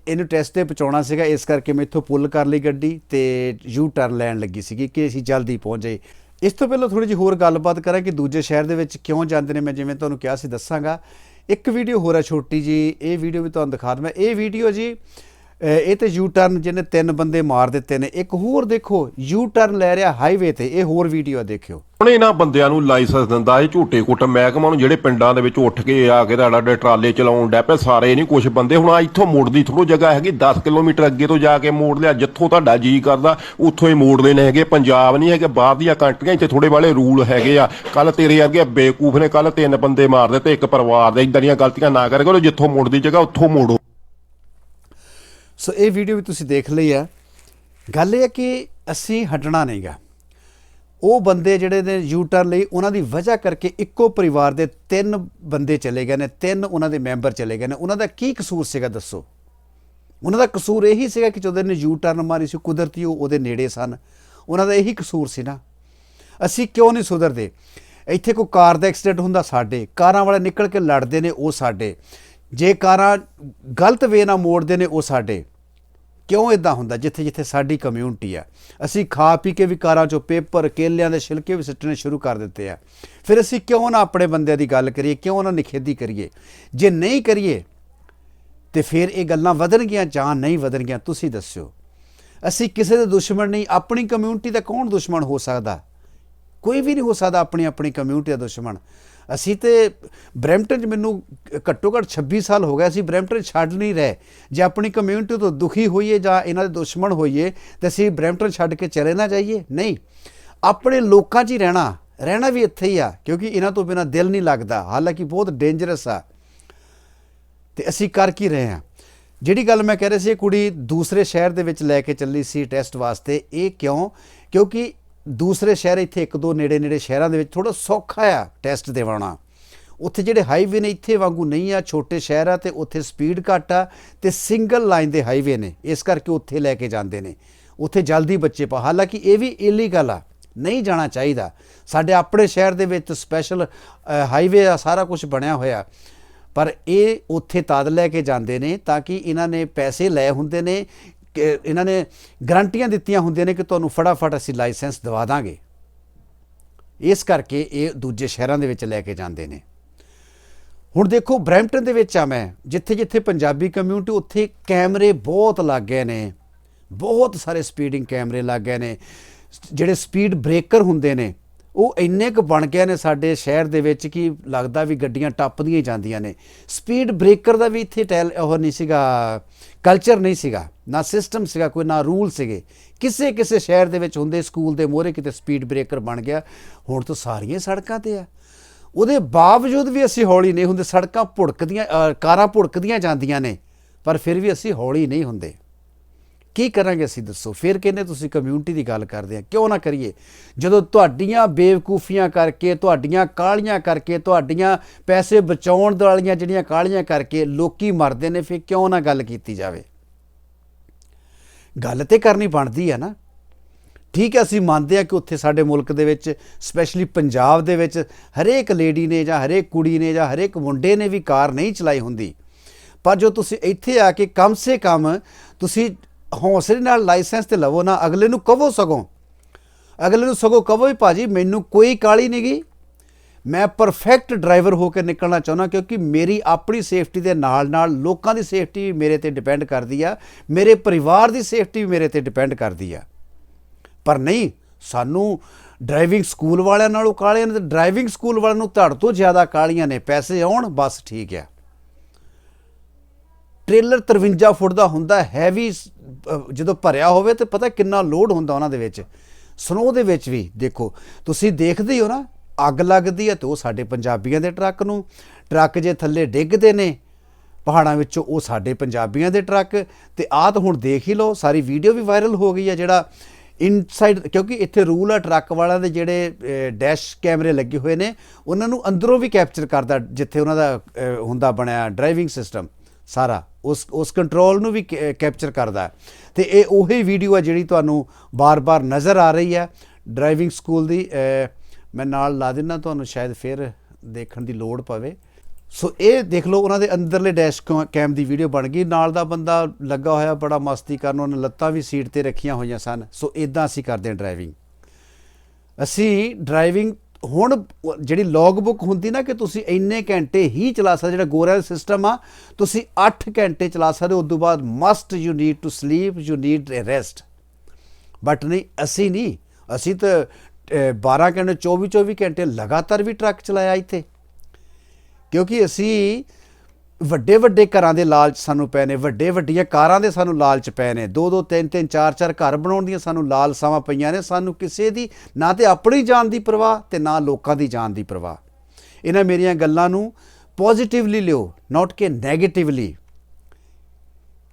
ਇਹਨੂੰ test ਤੇ ਪਹੁੰਚਾਉਣਾ ਸੀਗਾ, ਇਸ ਕਰਕੇ ਮੈਂ ਇੱਥੋਂ ਪੁੱਲ ਕਰ ਲਈ ਗੱਡੀ ਤੇ ਯੂ ਟਰਨ ਲੈਣ ਲੱਗੀ ਸੀਗੀ ਕਿ ਅਸੀਂ ਜਲਦੀ ਪਹੁੰਚ ਜਾਈਏ। ਇਸ ਤੋਂ ਪਹਿਲਾਂ ਥੋੜੀ ਜਿਹੀ ਹੋਰ ਗੱਲਬਾਤ ਕਰਾਂ ਕਿ ਦੂਜੇ ਸ਼ਹਿਰ ਦੇ ਵਿੱਚ ਕਿਉਂ ਜਾਂਦੇ ਨੇ, ਮੈਂ ਜਿਵੇਂ ਤੁਹਾਨੂੰ ਕਿਹਾ ਸੀ ਦੱਸਾਂਗਾ। ਇੱਕ ਵੀਡੀਓ ਹੋਰ ਆ ਛੋਟੀ ਜੀ ਇਹ ਵੀਡੀਓ ਵੀ ਤੁਹਾਨੂੰ ਦਿਖਾ ਦਵਾਂ। ਇਹ ਵੀਡੀਓ ਜੀ ਇਹ ਤੇ ਯੂ ਟਰਨ ਜਿਹਨੇ ਤਿੰਨ ਬੰਦੇ ਮਾਰ ਦਿੱਤੇ ਨੇ। ਇੱਕ ਹੋਰ ਦੇਖੋ ਯੂ ਟਰਨ ਲੈ ਰਿਹਾ ਹਾਈਵੇ ਤੇ, ਇਹ ਹੋਰ ਵੀਡੀਓ ਦੇਖਿਓ। ਹੁਣ ਇਹਨਾਂ ਬੰਦਿਆਂ ਨੂੰ ਲਾਇਸੈਂਸ ਦਿੰਦਾ ਇਹ ਝੂਟੇ ਕੁੱਟ। ਮਹਿਕਮਾ ਨੂੰ ਜਿਹੜੇ ਪਿੰਡਾਂ ਦੇ ਵਿੱਚ ਉੱਠ ਕੇ ਆ ਕੇ ਤੁਹਾਡਾ ਟਰਾਲੇ ਚਲਾਉਣ ਡੈ ਪਏ ਸਾਰੇ ਨਹੀਂ ਕੁਝ ਬੰਦੇ। ਹੁਣ ਆ ਇੱਥੋਂ ਮੁੜਦੀ ਥੋੜੋ ਜਗ੍ਹਾ ਹੈਗੀ 10 ਕਿਲੋਮੀਟਰ ਅੱਗੇ ਤੋਂ ਜਾ ਕੇ ਮੋੜ ਲਿਆ, ਜਿੱਥੋਂ ਤੁਹਾਡਾ ਜੀ ਕਰਦਾ, ਉੱਥੋਂ ਹੀ ਮੋੜ ਲੈਣੇ ਹੈਗੇ। ਪੰਜਾਬ ਨਹੀਂ ਹੈਗੇ, ਬਾਹਰ ਦੀਆਂ ਕੰਟਰੀਆਂ 'ਚ ਥੋੜੇ ਵਾਲੇ ਰੂਲ ਹੈਗੇ ਆ। ਕੱਲ ਤੇਰੇ ਅੱਗੇ ਬੇਕੂਫ ਨੇ ਕੱਲ ਤਿੰਨ ਬੰਦੇ ਮਾਰ ਦਿੱਤੇ, ਇੱਕ ਪਰਿਵਾਰ ਦੇ ਇਦਾਂ ਦੀਆਂ ਗਲਤੀਆਂ ਨਾ ਕਰਿਆ ਕਰੋ, ਜਿੱਥੋਂ ਮੁੜਦੀ ਜਗ੍ਹਾ ਉੱਥੋਂ ਮੋੜੋ। ਸੋ ਇਹ ਵੀਡੀਓ ਵੀ ਤੁਸੀਂ ਦੇਖ ਲਈ ਆ ਗੱਲ ਇਹ ਹੈ ਕਿ ਅਸੀਂ ਹਟਣਾ ਨਹੀਂਗਾ ਉਹ ਬੰਦੇ ਜਿਹੜੇ ਨੇ ਯੂ ਟਰਨ ਲਈ, ਉਹਨਾਂ ਦੀ ਵਜ੍ਹਾ ਕਰਕੇ ਇੱਕੋ ਪਰਿਵਾਰ ਦੇ ਤਿੰਨ ਬੰਦੇ ਚਲੇ ਗਏ ਨੇ, ਤਿੰਨ ਉਹਨਾਂ ਦੇ ਮੈਂਬਰ ਚਲੇ ਗਏ ਨੇ। ਉਹਨਾਂ ਦਾ ਕੀ ਕਸੂਰ ਸੀਗਾ ਦੱਸੋ? ਉਹਨਾਂ ਦਾ ਕਸੂਰ ਇਹੀ ਸੀਗਾ ਕਿ ਜਦੋਂ ਨੇ ਯੂ ਟਰਨ ਮਾਰੀ ਸੀ, ਕੁਦਰਤੀ ਉਹ ਉਹਦੇ ਨੇੜੇ ਸਨ। ਉਹਨਾਂ ਦਾ ਇਹੀ ਕਸੂਰ ਸੀ ਨਾ। ਅਸੀਂ ਕਿਉਂ ਨਹੀਂ ਸੁਧਰਦੇ? ਇੱਥੇ ਕੋਈ ਕਾਰ ਦਾ ਐਕਸੀਡੈਂਟ ਹੁੰਦਾ ਸਾਡੇ, ਕਾਰਾਂ ਵਾਲੇ ਨਿਕਲ ਕੇ ਲੜਦੇ ਨੇ ਉਹ ਸਾਡੇ। ਜੇ ਕਾਰਾਂ ਗਲਤ ਵੇ ਨਾਲ ਮੋੜਦੇ ਨੇ ਉਹ ਸਾਡੇ। ਕਿਉਂ ਇਦਾਂ ਹੁੰਦਾ? ਜਿੱਥੇ ਜਿੱਥੇ ਸਾਡੀ ਕਮਿਊਨਿਟੀ ਆ। ਅਸੀਂ ਖਾ ਪੀ ਕੇ ਵੀ ਕਾਰਾਂ ਚੋਂ ਪੇਪਰ, ਕੇਲਿਆਂ ਦੇ ਛਿਲਕੇ ਵੀ ਸਿੱਟਣੇ ਸ਼ੁਰੂ ਕਰ ਦਿੱਤੇ ਆ। ਫਿਰ ਅਸੀਂ ਕਿਉਂ ਨਾ ਆਪਣੇ ਬੰਦਿਆਂ ਦੀ ਗੱਲ ਕਰੀਏ? ਕਿਉਂ ਨਾ ਨਿਖੇਧੀ ਕਰੀਏ? ਜੇ ਨਹੀਂ ਕਰੀਏ, ਤੇ ਫਿਰ ਇਹ ਗੱਲਾਂ ਵਧਣਗੀਆਂ ਜਾਂ ਨਹੀਂ ਵਧਣਗੀਆਂ, ਤੁਸੀਂ ਦੱਸਿਓ। ਅਸੀਂ ਕਿਸੇ ਦੇ ਦੁਸ਼ਮਣ ਨਹੀਂ, ਆਪਣੀ ਕਮਿਊਨਿਟੀ ਦਾ ਕੌਣ ਦੁਸ਼ਮਣ ਹੋ ਸਕਦਾ? ਕੋਈ ਵੀ ਨਹੀਂ ਹੋ ਸਕਦਾ ਆਪਣੀ ਆਪਣੀ ਕਮਿਊਨਿਟੀ ਦਾ ਦੁਸ਼ਮਣ। ਅਸੀਂ ਤੇ ਬ੍ਰੈਂਪਟਨ 'ਚ ਮੈਨੂੰ ਘੱਟੋ ਘੱਟ 26 ਸਾਲ ਹੋ ਗਏ, ਅਸੀਂ ਬ੍ਰੈਂਪਟਨ ਛੱਡ ਨਹੀਂ ਰਹੇ। ਜੇ ਆਪਣੀ ਕਮਿਊਨਿਟੀ ਤੋਂ ਦੁਖੀ ਹੋਈਏ ਜਾਂ ਇਹਨਾਂ ਦੇ ਦੁਸ਼ਮਣ ਹੋਈਏ, ਤਾਂ ਅਸੀਂ ਬ੍ਰੈਂਪਟਨ ਛੱਡ ਕੇ ਚਲੇ ਨਾ ਜਾਈਏ। ਨਹੀਂ, ਆਪਣੇ ਲੋਕਾਂ 'ਚ ਹੀ ਰਹਿਣਾ ਰਹਿਣਾ ਵੀ ਇੱਥੇ ਹੀ ਆ, ਕਿਉਂਕਿ ਇਹਨਾਂ ਤੋਂ ਬਿਨਾ ਦਿਲ ਨਹੀਂ ਲੱਗਦਾ। ਹਾਲਾਂਕਿ ਬਹੁਤ ਡੇਂਜਰਸ ਆ। ਤੇ ਅਸੀਂ ਕਰ ਕੀ ਰਹੇ ਹਾਂ? ਜਿਹੜੀ ਗੱਲ ਮੈਂ ਕਹਿ ਰਿਹਾ ਸੀ, ਇਹ ਕੁੜੀ ਦੂਸਰੇ ਸ਼ਹਿਰ ਦੇ ਵਿੱਚ ਲੈ ਕੇ ਚੱਲੀ ਸੀ ਟੈਸਟ ਵਾਸਤੇ, ਇਹ ਕਿਉਂ? ਕਿਉਂਕਿ ਦੂਸਰੇ ਸ਼ਹਿਰ ਇੱਥੇ, ਇੱਕ ਦੋ ਨੇੜੇ ਨੇੜੇ ਸ਼ਹਿਰਾਂ ਦੇ ਵਿੱਚ ਥੋੜਾ ਸੌਖਾ ਆ ਟੈਸਟ ਦਿਵਾਉਣਾ। ਉੱਥੇ ਜਿਹੜੇ ਹਾਈਵੇ ਨੇ, ਇੱਥੇ ਵਾਂਗੂ ਨਹੀਂ ਆ, ਛੋਟੇ ਸ਼ਹਿਰ ਆ ਤੇ ਉੱਥੇ ਸਪੀਡ ਘੱਟ ਆ ਤੇ ਸਿੰਗਲ ਲਾਈਨ ਦੇ ਹਾਈਵੇ ਨੇ, ਇਸ ਕਰਕੇ ਉੱਥੇ ਲੈ ਕੇ ਜਾਂਦੇ ਨੇ। ਉੱਥੇ ਜਲਦੀ ਬੱਚੇ ਪਾ, ਹਾਲਾਂਕਿ ਇਹ ਵੀ ਇਲੀਗਲ ਆ, ਨਹੀਂ ਜਾਣਾ ਚਾਹੀਦਾ। ਸਾਡੇ ਆਪਣੇ ਸ਼ਹਿਰ ਦੇ ਵਿੱਚ ਸਪੈਸ਼ਲ ਹਾਈਵੇ ਆ, ਸਾਰਾ ਕੁਝ ਬਣਿਆ ਹੋਇਆ। ਪਰ ਇਹ ਉੱਥੇ ਤਦ ਲੈ ਕੇ ਜਾਂਦੇ ਨੇ ਤਾਂ ਕਿ ਇਹਨਾਂ ਨੇ ਪੈਸੇ ਲਏ ਹੁੰਦੇ ਨੇ ਕਿ ਇਹਨਾਂ ਨੇ ਗਰੰਟੀਆਂ ਦਿੱਤੀਆਂ ਹੁੰਦੀਆਂ ਨੇ ਕਿ ਤੁਹਾਨੂੰ ਫਟਾਫਟ ਅਸੀਂ ਲਾਇਸੈਂਸ ਦਵਾ ਦਾਂਗੇ। ਇਸ ਕਰਕੇ ਇਹ ਦੂਜੇ ਸ਼ਹਿਰਾਂ ਦੇ ਵਿੱਚ ਲੈ ਕੇ ਜਾਂਦੇ ਨੇ। ਹੁਣ ਦੇਖੋ, ਬਰੈਂਪਟਨ ਦੇ ਵਿੱਚ ਆ ਮੈਂ ਜਿੱਥੇ ਜਿੱਥੇ ਪੰਜਾਬੀ ਕਮਿਊਨਿਟੀ ਉੱਥੇ ਕੈਮਰੇ ਬਹੁਤ ਲੱਗ ਗਏ ਨੇ। ਬਹੁਤ ਸਾਰੇ ਸਪੀਡਿੰਗ ਕੈਮਰੇ ਲੱਗ ਗਏ ਨੇ। ਜਿਹੜੇ ਸਪੀਡ ਬ੍ਰੇਕਰ ਹੁੰਦੇ ਨੇ ਉਹ ਇੰਨੇ ਕੁ ਬਣ ਗਏ ਨੇ ਸਾਡੇ ਸ਼ਹਿਰ ਦੇ ਵਿੱਚ ਕਿ ਲੱਗਦਾ ਵੀ ਗੱਡੀਆਂ ਟੱਪਦੀਆਂ ਹੀ ਜਾਂਦੀਆਂ ਨੇ। ਸਪੀਡ ਬ੍ਰੇਕਰ ਦਾ ਵੀ ਇੱਥੇ ਟੈਲ ਉਹ ਨਹੀਂ ਸੀਗਾ ਕਲਚਰ ਨਹੀਂ ਸੀਗਾ, ਨਾ ਸਿਸਟਮ ਸੀਗਾ ਕੋਈ, ਨਾ ਰੂਲ ਸੀਗੇ। ਕਿਸੇ ਕਿਸੇ ਸ਼ਹਿਰ ਦੇ ਵਿੱਚ ਹੁੰਦੇ ਸਕੂਲ ਦੇ ਮੋਹਰੇ ਕਿਤੇ ਸਪੀਡ ਬ੍ਰੇਕਰ ਬਣ ਗਿਆ। ਹੁਣ ਤਾਂ ਸਾਰੀਆਂ ਸੜਕਾਂ ਤੇ ਆ। ਉਹਦੇ ਬਾਵਜੂਦ ਵੀ ਅਸੀਂ ਹੌਲੀ ਨਹੀਂ ਹੁੰਦੇ, ਸੜਕਾਂ ਭੁੜਕਦੀਆਂ ਕਾਰਾਂ ਭੁੜਕਦੀਆਂ ਜਾਂਦੀਆਂ ਨੇ, ਪਰ ਫਿਰ ਵੀ ਅਸੀਂ ਹੌਲੀ ਨਹੀਂ ਹੁੰਦੇ। ਕੀ ਕਰਾਂਗੇ ਅਸੀਂ ਦੱਸੋ? ਫਿਰ ਕਹਿੰਦੇ ਤੁਸੀਂ ਕਮਿਊਨਿਟੀ ਦੀ ਗੱਲ ਕਰਦੇ ਆ। ਕਿਉਂ ਨਾ ਕਰੀਏ? ਜਦੋਂ ਤੁਹਾਡੀਆਂ ਬੇਵਕੂਫੀਆਂ ਕਰਕੇ, ਤੁਹਾਡੀਆਂ ਕਾਲੀਆਂ ਕਰਕੇ, ਤੁਹਾਡੀਆਂ ਪੈਸੇ ਬਚਾਉਣ ਵਾਲੀਆਂ ਜਿਹੜੀਆਂ ਕਾਲੀਆਂ ਕਰਕੇ ਲੋਕੀ ਮਰਦੇ ਨੇ, ਫਿਰ ਕਿਉਂ ਨਾ ਗੱਲ ਕੀਤੀ ਜਾਵੇ? ਗੱਲ ਤੇ ਕਰਨੀ ਬਣਦੀ ਹੈ ਨਾ। ਠੀਕ ਹੈ, ਅਸੀਂ ਮੰਨਦੇ ਆ ਕਿ ਉੱਥੇ ਸਾਡੇ ਮੁਲਕ ਦੇ ਵਿੱਚ ਸਪੈਸ਼ਲੀ ਪੰਜਾਬ ਦੇ ਵਿੱਚ, ਹਰੇਕ ਲੇਡੀ ਨੇ ਜਾਂ ਹਰੇਕ ਕੁੜੀ ਨੇ ਜਾਂ ਹਰੇਕ ਮੁੰਡੇ ਨੇ ਵੀ ਕਾਰ ਨਹੀਂ ਚਲਾਈ ਹੁੰਦੀ। ਪਰ ਜੋ ਤੁਸੀਂ ਇੱਥੇ ਆ ਕੇ ਕਮ ਸੇ ਕਮ ਤੁਸੀਂ ਹੌਸਲੇ ਨਾਲ ਲਾਇਸੈਂਸ ਤੇ ਲਵੋ ਨਾ, ਅਗਲੇ ਨੂੰ ਕਹੋ ਸਗੋਂ। ਅਗਲੇ ਨੂੰ ਸਗੋਂ ਕਹੋ ਵੀ ਭਾਜੀ, ਮੈਨੂੰ ਕੋਈ ਕਾਲੀ ਨਹੀਂ ਗਈ ਮੈਂ ਪਰਫੈਕਟ ਡਰਾਈਵਰ ਹੋ ਕੇ ਨਿਕਲਣਾ ਚਾਹੁੰਦਾ ਕਿਉਂਕਿ ਮੇਰੀ ਆਪਣੀ ਸੇਫਟੀ ਦੇ ਨਾਲ ਨਾਲ ਲੋਕਾਂ ਦੀ ਸੇਫਟੀ ਵੀ ਮੇਰੇ ਤੇ ਡਿਪੈਂਡ ਕਰਦੀ ਆ, ਮੇਰੇ ਪਰਿਵਾਰ ਦੀ ਸੇਫਟੀ ਵੀ ਮੇਰੇ ਤੇ ਡਿਪੈਂਡ ਕਰਦੀ ਆ। ਪਰ ਨਹੀਂ, ਸਾਨੂੰ ਡਰਾਈਵਿੰਗ ਸਕੂਲ ਵਾਲਿਆਂ ਨਾਲੋਂ ਕਾਲੀਆਂ ਨੇ ਤੇ ਡਰਾਈਵਿੰਗ ਸਕੂਲ ਵਾਲਿਆਂ ਨੂੰ ਧੜ ਤੋਂ ਜ਼ਿਆਦਾ ਕਾਲੀਆਂ ਨੇ, ਪੈਸੇ ਆਉਣ, ਬਸ ਠੀਕ ਆ। ਟ੍ਰੇਲਰ 53 ਫੁੱਟ ਦਾ ਹੁੰਦਾ ਹੈਵੀ ਜਦੋਂ ਭਰਿਆ ਹੋਵੇ ਤੇ ਪਤਾ ਕਿੰਨਾ ਲੋਡ ਹੁੰਦਾ ਉਹਨਾਂ ਦੇ ਵਿੱਚ। ਸਨੋ ਦੇ ਵਿੱਚ ਵੀ, ਦੇਖੋ, ਤੁਸੀਂ ਦੇਖਦੇ ਹੋ ਨਾ, ਅੱਗ ਲੱਗਦੀ ਹੈ ਤੇ ਉਹ ਸਾਡੇ ਪੰਜਾਬੀਆਂ ਦੇ ਟਰੱਕ ਨੂੰ, ਟਰੱਕ ਜੇ ਥੱਲੇ ਡਿੱਗਦੇ ਨੇ, ਪਹਾੜਾਂ ਵਿੱਚੋਂ ਉਹ ਸਾਡੇ ਪੰਜਾਬੀਆਂ ਦੇ ਟਰੱਕ, ਤੇ ਆਹ ਤਾਂ ਹੁਣ ਦੇਖ ਹੀ ਲਓ, ਸਾਰੀ ਵੀਡੀਓ ਵੀ ਵਾਇਰਲ ਹੋ ਗਈ ਹੈ ਜਿਹੜਾ ਇਨਸਾਈਡ ਕਿਉਂਕਿ ਇੱਥੇ ਰੂਲ ਆ ਟਰੱਕ ਵਾਲਿਆਂ ਦੇ ਜਿਹੜੇ ਡੈਸ਼ ਕੈਮਰੇ ਲੱਗੇ ਹੋਏ ਨੇ, ਉਹਨਾਂ ਨੂੰ ਅੰਦਰੋਂ ਵੀ ਕੈਪਚਰ ਕਰਦਾ, ਜਿੱਥੇ ਉਹਨਾਂ ਦਾ ਹੁੰਦਾ ਬਣਿਆ ਡਰਾਈਵਿੰਗ ਸਿਸਟਮ ਸਾਰਾ। ਉਸ ਉਸ ਕੰਟਰੋਲ ਨੂੰ ਵੀ ਕੈ- ਕੈਪਚਰ ਕਰਦਾ ਹੈ। ਤੇ ਇਹ ਉਹੀ ਵੀਡੀਓ ਹੈ ਜਿਹੜੀ ਤੁਹਾਨੂੰ ਬਾਰ-ਬਾਰ ਨਜ਼ਰ ਆ ਰਹੀ ਹੈ। ਡਰਾਈਵਿੰਗ ਸਕੂਲ ਦੀ ਮੈਂ ਨਾਲ ਲਾ ਦਿੰਦਾ ਤੁਹਾਨੂੰ, ਸ਼ਾਇਦ ਫਿਰ ਦੇਖਣ ਦੀ ਲੋੜ ਪਵੇ। ਸੋ ਇਹ ਦੇਖ ਲਓ, ਉਹਨਾਂ ਦੇ ਅੰਦਰਲੇ ਡੈਸ਼ ਕੈਮ ਦੀ ਵੀਡੀਓ ਬਣ ਗਈ। ਨਾਲ ਦਾ ਬੰਦਾ ਲੱਗਾ ਹੋਇਆ, ਬੜਾ ਮਸਤੀ ਕਰਨ, ਉਹਨੇ ਲੱਤਾਂ ਵੀ ਸੀਟ ਤੇ ਰੱਖੀਆਂ ਹੋਈਆਂ ਸਨ। ਸੋ ਇਦਾਂ ਅਸੀਂ ਕਰਦੇ ਹਾਂ ਡਰਾਈਵਿੰਗ ਅਸੀਂ ਡਰਾਈਵਿੰਗ ਹੁਣ ਜਿਹੜੀ ਲੌਗ ਬੁੱਕ ਹੁੰਦੀ ਨਾ ਕਿ ਤੁਸੀਂ ਇੰਨੇ ਘੰਟੇ ਹੀ ਚਲਾ ਸਕਦੇ ਜਿਹੜਾ ਗੋਰਿਆਂ ਦਾ ਸਿਸਟਮ ਆ ਤੁਸੀਂ 8 ਘੰਟੇ ਚਲਾ ਸਕਦੇ ਉਸ ਤੋਂ ਬਾਅਦ must you need to sleep you need rest but ਨਹੀਂ ਅਸੀਂ ਨਹੀਂ ਅਸੀਂ ਤਾਂ ਅਹ, 12 ਘੰਟੇ 24 24 ਘੰਟੇ ਲਗਾਤਾਰ ਵੀ ਟਰੱਕ ਚਲਾਇਆ ਇੱਥੇ। ਕਿਉਂਕਿ ਅਸੀਂ ਵੱਡੇ ਵੱਡੇ ਘਰਾਂ ਦੇ ਲਾਲਚ ਸਾਨੂੰ ਪਏ ਨੇ ਵੱਡੇ ਵੱਡੀਆਂ ਕਾਰਾਂ ਦੇ ਸਾਨੂੰ ਲਾਲਚ ਪਏ ਨੇ। ਦੋ ਦੋ, ਤਿੰਨ ਤਿੰਨ, ਚਾਰ ਚਾਰ ਘਰ ਬਣਾਉਣ ਦੀਆਂ ਸਾਨੂੰ ਲਾਲਸਾਵਾਂ ਪਈਆਂ ਨੇ। ਸਾਨੂੰ ਕਿਸੇ ਦੀ, ਨਾ ਤੇ ਆਪਣੀ ਜਾਨ ਦੀ ਪਰਵਾਹ ਤੇ ਨਾ ਲੋਕਾਂ ਦੀ ਜਾਨ ਦੀ ਪਰਵਾਹ। ਇਹਨਾਂ ਮੇਰੀਆਂ ਗੱਲਾਂ ਨੂੰ ਪੋਜ਼ਿਟਿਵਲੀ ਲਿਓ ਨਾਟ ਕਿ ਨੈਗੇਟਿਵਲੀ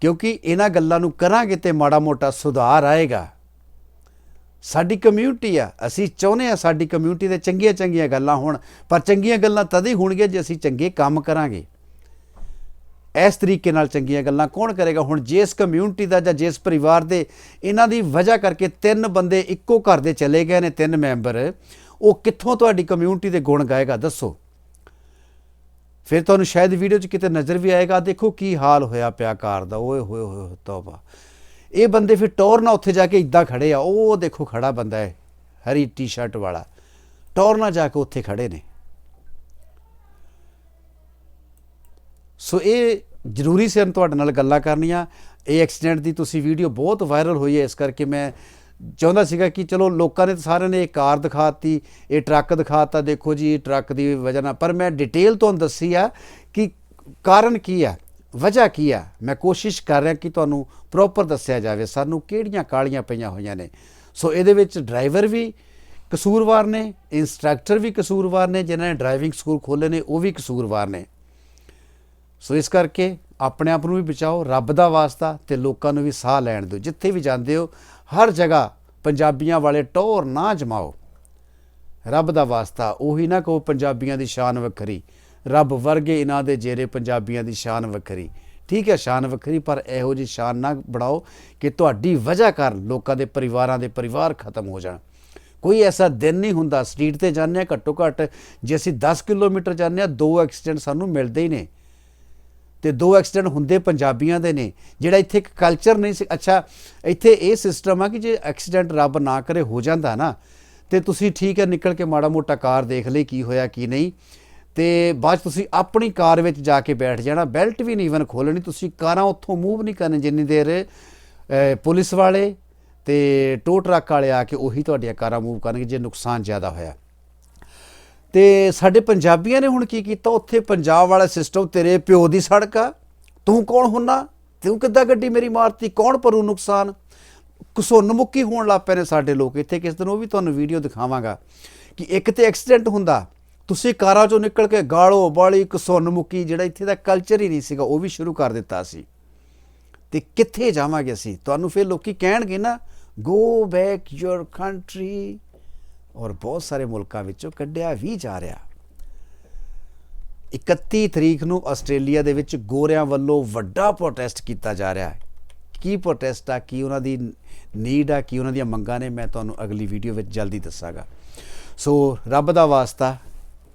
ਕਿਉਂਕਿ ਇਹਨਾਂ ਗੱਲਾਂ ਨੂੰ ਕਰਾਂਗੇ ਤੇ ਮਾੜਾ ਮੋਟਾ ਸੁਧਾਰ ਆਏਗਾ। ਸਾਡੀ ਕਮਿਊਨਿਟੀ ਆ, ਅਸੀਂ ਚਾਹੁੰਦੇ ਆ ਸਾਡੀ ਕਮਿਊਨਿਟੀ ਦੇ ਚੰਗੀਆਂ ਚੰਗੀਆਂ ਗੱਲਾਂ ਹੋਣ, ਪਰ ਚੰਗੀਆਂ ਗੱਲਾਂ ਤਦ ਹੀ ਹੋਣਗੀਆਂ ਜੇ ਅਸੀਂ ਚੰਗੇ ਕੰਮ ਕਰਾਂਗੇ। ਇਸ ਤਰੀਕੇ ਨਾਲ ਚੰਗੀਆਂ ਗੱਲਾਂ ਕੌਣ ਕਰੇਗਾ? ਹੁਣ ਜਿਸ ਕਮਿਊਨਿਟੀ ਦਾ ਜਾਂ ਜਿਸ ਪਰਿਵਾਰ ਦੇ ਇਹਨਾਂ ਦੀ ਵਜ੍ਹਾ ਕਰਕੇ ਤਿੰਨ ਬੰਦੇ ਇੱਕੋ ਘਰ ਦੇ ਚਲੇ ਗਏ ਨੇ, ਤਿੰਨ ਮੈਂਬਰ, ਉਹ ਕਿੱਥੋਂ ਤੁਹਾਡੀ ਕਮਿਊਨਿਟੀ ਦੇ ਗੁਣ ਗਾਏਗਾ? ਦੱਸੋ। ਫਿਰ ਤੁਹਾਨੂੰ ਸ਼ਾਇਦ ਵੀਡੀਓ 'ਚ ਕਿਤੇ ਨਜ਼ਰ ਵੀ ਆਏਗਾ, ਦੇਖੋ ਕੀ ਹਾਲ ਹੋਇਆ ਪਿਆ ਕਾਰ ਦਾ। ਓਏ ਹੋਏ ਹੋਏ ਤੋਬਾ। ਇਹ ਬੰਦੇ ਫਿਰ ਟੌਰ ਨਾਲ ਉੱਥੇ ਜਾ ਕੇ ਇਦਾਂ ਖੜੇ ਆ। ਉਹ ਦੇਖੋ ਖੜਾ ਬੰਦਾ ਹੈ, ਹਰੀ ਟੀ-ਸ਼ਰਟ ਵਾਲਾ। ਟੌਰ ਨਾਲ ਜਾ ਕੇ ਉੱਥੇ ਖੜੇ ਨੇ। ਸੋ ਇਹ ਜ਼ਰੂਰੀ ਸੀ ਤੁਹਾਡੇ ਨਾਲ ਗੱਲਾਂ ਕਰਨੀਆਂ। ਇਹ ਐਕਸੀਡੈਂਟ ਦੀ ਤੁਸੀਂ ਵੀਡੀਓ ਬਹੁਤ ਵਾਇਰਲ ਹੋਈ ਹੈ, ਇਸ ਕਰਕੇ ਮੈਂ ਚਾਹੁੰਦਾ ਸੀਗਾ ਕਿ ਚਲੋ ਲੋਕਾਂ ਨੇ ਤਾਂ ਸਾਰਿਆਂ ਨੇ ਇਹ ਕਾਰ ਦਿਖਾਤੀ, ਇਹ ਟਰੱਕ ਦਿਖਾਤਾ, ਦੇਖੋ ਜੀ, ਇਹ ਟਰੱਕ ਦੀ ਵਜ੍ਹਾ ਨਾਲ। ਪਰ ਮੈਂ ਡਿਟੇਲ ਤੁਹਾਨੂੰ ਦੱਸੀ ਆ ਕਿ ਕਾਰਨ ਕੀ ਆ, ਵਜ੍ਹਾ ਕੀ ਆ। ਮੈਂ ਕੋਸ਼ਿਸ਼ ਕਰ ਰਿਹਾ ਕਿ ਤੁਹਾਨੂੰ ਪ੍ਰੋਪਰ ਦੱਸਿਆ ਜਾਵੇ, ਸਾਨੂੰ ਕਿਹੜੀਆਂ ਕਾਲੀਆਂ ਪਈਆਂ ਹੋਈਆਂ ਨੇ। ਸੋ ਇਹਦੇ ਵਿੱਚ ਡਰਾਈਵਰ ਵੀ ਕਸੂਰਵਾਰ ਨੇ ਇੰਸਟ੍ਰਕਟਰ ਵੀ ਕਸੂਰਵਾਰ ਨੇ, ਜਿਨ੍ਹਾਂ ਨੇ ਡਰਾਈਵਿੰਗ ਸਕੂਲ ਖੋਲ੍ਹੇ ਨੇ, ਉਹ ਵੀ ਕਸੂਰਵਾਰ ਨੇ। ਸੋ ਇਸ ਕਰਕੇ ਆਪਣੇ ਆਪ ਨੂੰ ਵੀ ਬਚਾਓ, ਰੱਬ ਦਾ ਵਾਸਤਾ ਤੇ ਲੋਕਾਂ ਨੂੰ ਵੀ ਸਾਹ ਲੈਣ ਦਿਓ। ਜਿੱਥੇ ਵੀ ਜਾਂਦੇ ਹੋ, ਹਰ ਜਗ੍ਹਾ ਪੰਜਾਬੀਆਂ ਵਾਲੇ ਟੌਰ ਨਾ ਜਮਾਓ। ਰੱਬ ਦਾ ਵਾਸਤਾ, ਉਹੀ ਨਾ ਕਹੋ ਪੰਜਾਬੀਆਂ ਦੀ ਸ਼ਾਨ ਵੱਖਰੀ। ਰੱਬ ਵਰਗੇ ਇਹਨਾਂ ਦੇ ਜੇਰੇ ਪੰਜਾਬੀਆਂ ਦੀ ਸ਼ਾਨ ਵੱਖਰੀ। ਠੀਕ ਹੈ, ਸ਼ਾਨ ਵੱਖਰੀ, ਪਰ ਇਹੋ ਜੀ ਸ਼ਾਨ ਨਾ ਬਣਾਓ ਕਿ ਤੁਹਾਡੀ ਵਜ੍ਹਾ ਕਾਰਨ ਲੋਕਾਂ ਦੇ ਪਰਿਵਾਰਾਂ ਦੇ ਪਰਿਵਾਰ ਖਤਮ ਹੋ ਜਾਣ। ਕੋਈ ਐਸਾ ਦਿਨ ਨਹੀਂ ਹੁੰਦਾ, ਸਟਰੀਟ ਤੇ ਜਾਂਦੇ ਹਾਂ ਘੱਟੋ ਘੱਟ ਜੇ ਅਸੀਂ 10 ਕਿਲੋਮੀਟਰ ਜਾਂਦੇ ਹਾਂ, ਦੋ ਐਕਸੀਡੈਂਟ ਸਾਨੂੰ ਮਿਲਦੇ ਹੀ ਨੇ। ਤੇ ਦੋ ਐਕਸੀਡੈਂਟ ਹੁੰਦੇ ਪੰਜਾਬੀਆਂ ਦੇ ਨੇ, ਜਿਹੜਾ ਇੱਥੇ ਇੱਕ ਕਲਚਰ ਨਹੀਂ ਸੀ। ਅੱਛਾ, ਇੱਥੇ ਇਹ ਸਿਸਟਮ ਆ ਕਿ ਜੇ ਐਕਸੀਡੈਂਟ ਰੱਬ ਨਾ ਕਰੇ, ਹੋ ਜਾਂਦਾ ਨਾ। ਤੇ ਤੁਸੀਂ ਠੀਕ ਹੈ, ਨਿਕਲ ਕੇ ਮਾੜਾ ਮੋਟਾ ਕਾਰ ਦੇਖ ਲਈ ਕੀ ਹੋਇਆ, ਕੀ ਨਹੀਂ। ਤੇ ਬਾਅਦ 'ਚ ਤੁਸੀਂ ਆਪਣੀ ਕਾਰ ਵਿੱਚ ਜਾ ਕੇ ਬੈਠ ਜਾਣਾ। ਬੈਲਟ ਵੀ ਨਹੀਂ ਇਵਨ ਖੋਲਣੀ ਤੁਸੀਂ ਕਾਰਾਂ ਉੱਥੋਂ ਮੂਵ ਨਹੀਂ ਕਰਨੀ ਜਿੰਨੀ ਦੇਰ ਪੁਲਿਸ ਵਾਲੇ ਤੇ ਟੋ ਟਰੱਕ ਵਾਲੇ ਆ ਕੇ ਉਹੀ ਤੁਹਾਡੀਆਂ ਕਾਰਾਂ ਮੂਵ ਕਰਨਗੇ, ਜੇ ਨੁਕਸਾਨ ਜ਼ਿਆਦਾ ਹੋਇਆ। ਤੇ ਸਾਡੇ ਪੰਜਾਬੀਆਂ ਨੇ ਹੁਣ ਕੀ ਕੀਤਾ? ਉੱਥੇ ਪੰਜਾਬ ਵਾਲਾ ਸਿਸਟਮ ਤੇਰੇ ਪਿਓ ਦੀ ਸੜਕ ਆ। ਤੂੰ ਕੌਣ ਹੁੰਨਾ? ਤੂੰ ਕਿੱਦਾਂ ਗੱਡੀ ਮੇਰੀ ਮਾਰਤੀ? ਕੌਣ ਭਰੂ ਨੁਕਸਾਨ? ਕੁਸੁੰਨ ਮੁੱਕੀ ਹੋਣ ਲੱਗ ਪਏ ਨੇ ਸਾਡੇ ਲੋਕ। ਇੱਥੇ ਕਿਸ ਦਿਨ ਉਹ ਵੀ ਤੁਹਾਨੂੰ ਵੀਡੀਓ ਦਿਖਾਵਾਂਗਾ ਕਿ ਇੱਕ ਤੇ ਐਕਸੀਡੈਂਟ ਹੁੰਦਾ। ਤੁਸੀਂ ਕਾਰਾਂ ਚੋਂ ਨਿਕਲ ਕੇ ਗਾਲੋ ਬਾਲੀ ਕੁਸੁੰਨ ਮੁੱਕੀ, ਜਿਹੜਾ ਇੱਥੇ ਦਾ ਕਲਚਰ ਹੀ ਨਹੀਂ ਸੀਗਾ, ਉਹ ਵੀ ਸ਼ੁਰੂ ਕਰ ਦਿੱਤਾ ਸੀ। ਤੇ ਕਿੱਥੇ ਜਾਵਾਂਗੇ ਅਸੀਂ? ਤੁਹਾਨੂੰ ਫਿਰ ਲੋਕੀ ਕਹਿਣਗੇ ਨਾ ਗੋ ਬੈਕ ਯੂਰ ਕੰਟਰੀ ਔਰ ਬਹੁਤ ਸਾਰੇ ਮੁਲਕਾਂ ਵਿੱਚੋਂ ਕੱਢਿਆ ਵੀ ਜਾ ਰਿਹਾ। 31 ਤਰੀਕ ਨੂੰ ਆਸਟ੍ਰੇਲੀਆ ਦੇ ਵਿੱਚ ਗੋਰਿਆਂ ਵੱਲੋਂ ਵੱਡਾ ਪ੍ਰੋਟੈਸਟ ਕੀਤਾ ਜਾ ਰਿਹਾ ਹੈ। ਕੀ ਪ੍ਰੋਟੈਸਟ ਆ, ਕੀ ਉਹਨਾਂ ਦੀ ਨੀਡ ਆ, ਕੀ ਉਹਨਾਂ ਦੀਆਂ ਮੰਗਾਂ ਨੇ, ਮੈਂ ਤੁਹਾਨੂੰ ਅਗਲੀ ਵੀਡੀਓ ਵਿੱਚ ਜਲਦੀ ਦੱਸਾਂਗਾ। ਸੋ ਰੱਬ ਦਾ ਵਾਸਤਾ,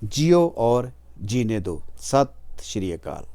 ਜੀਓ ਔਰ ਜੀਨੇ ਦੋ। ਸਤਿ ਸ਼੍ਰੀ ਅਕਾਲ।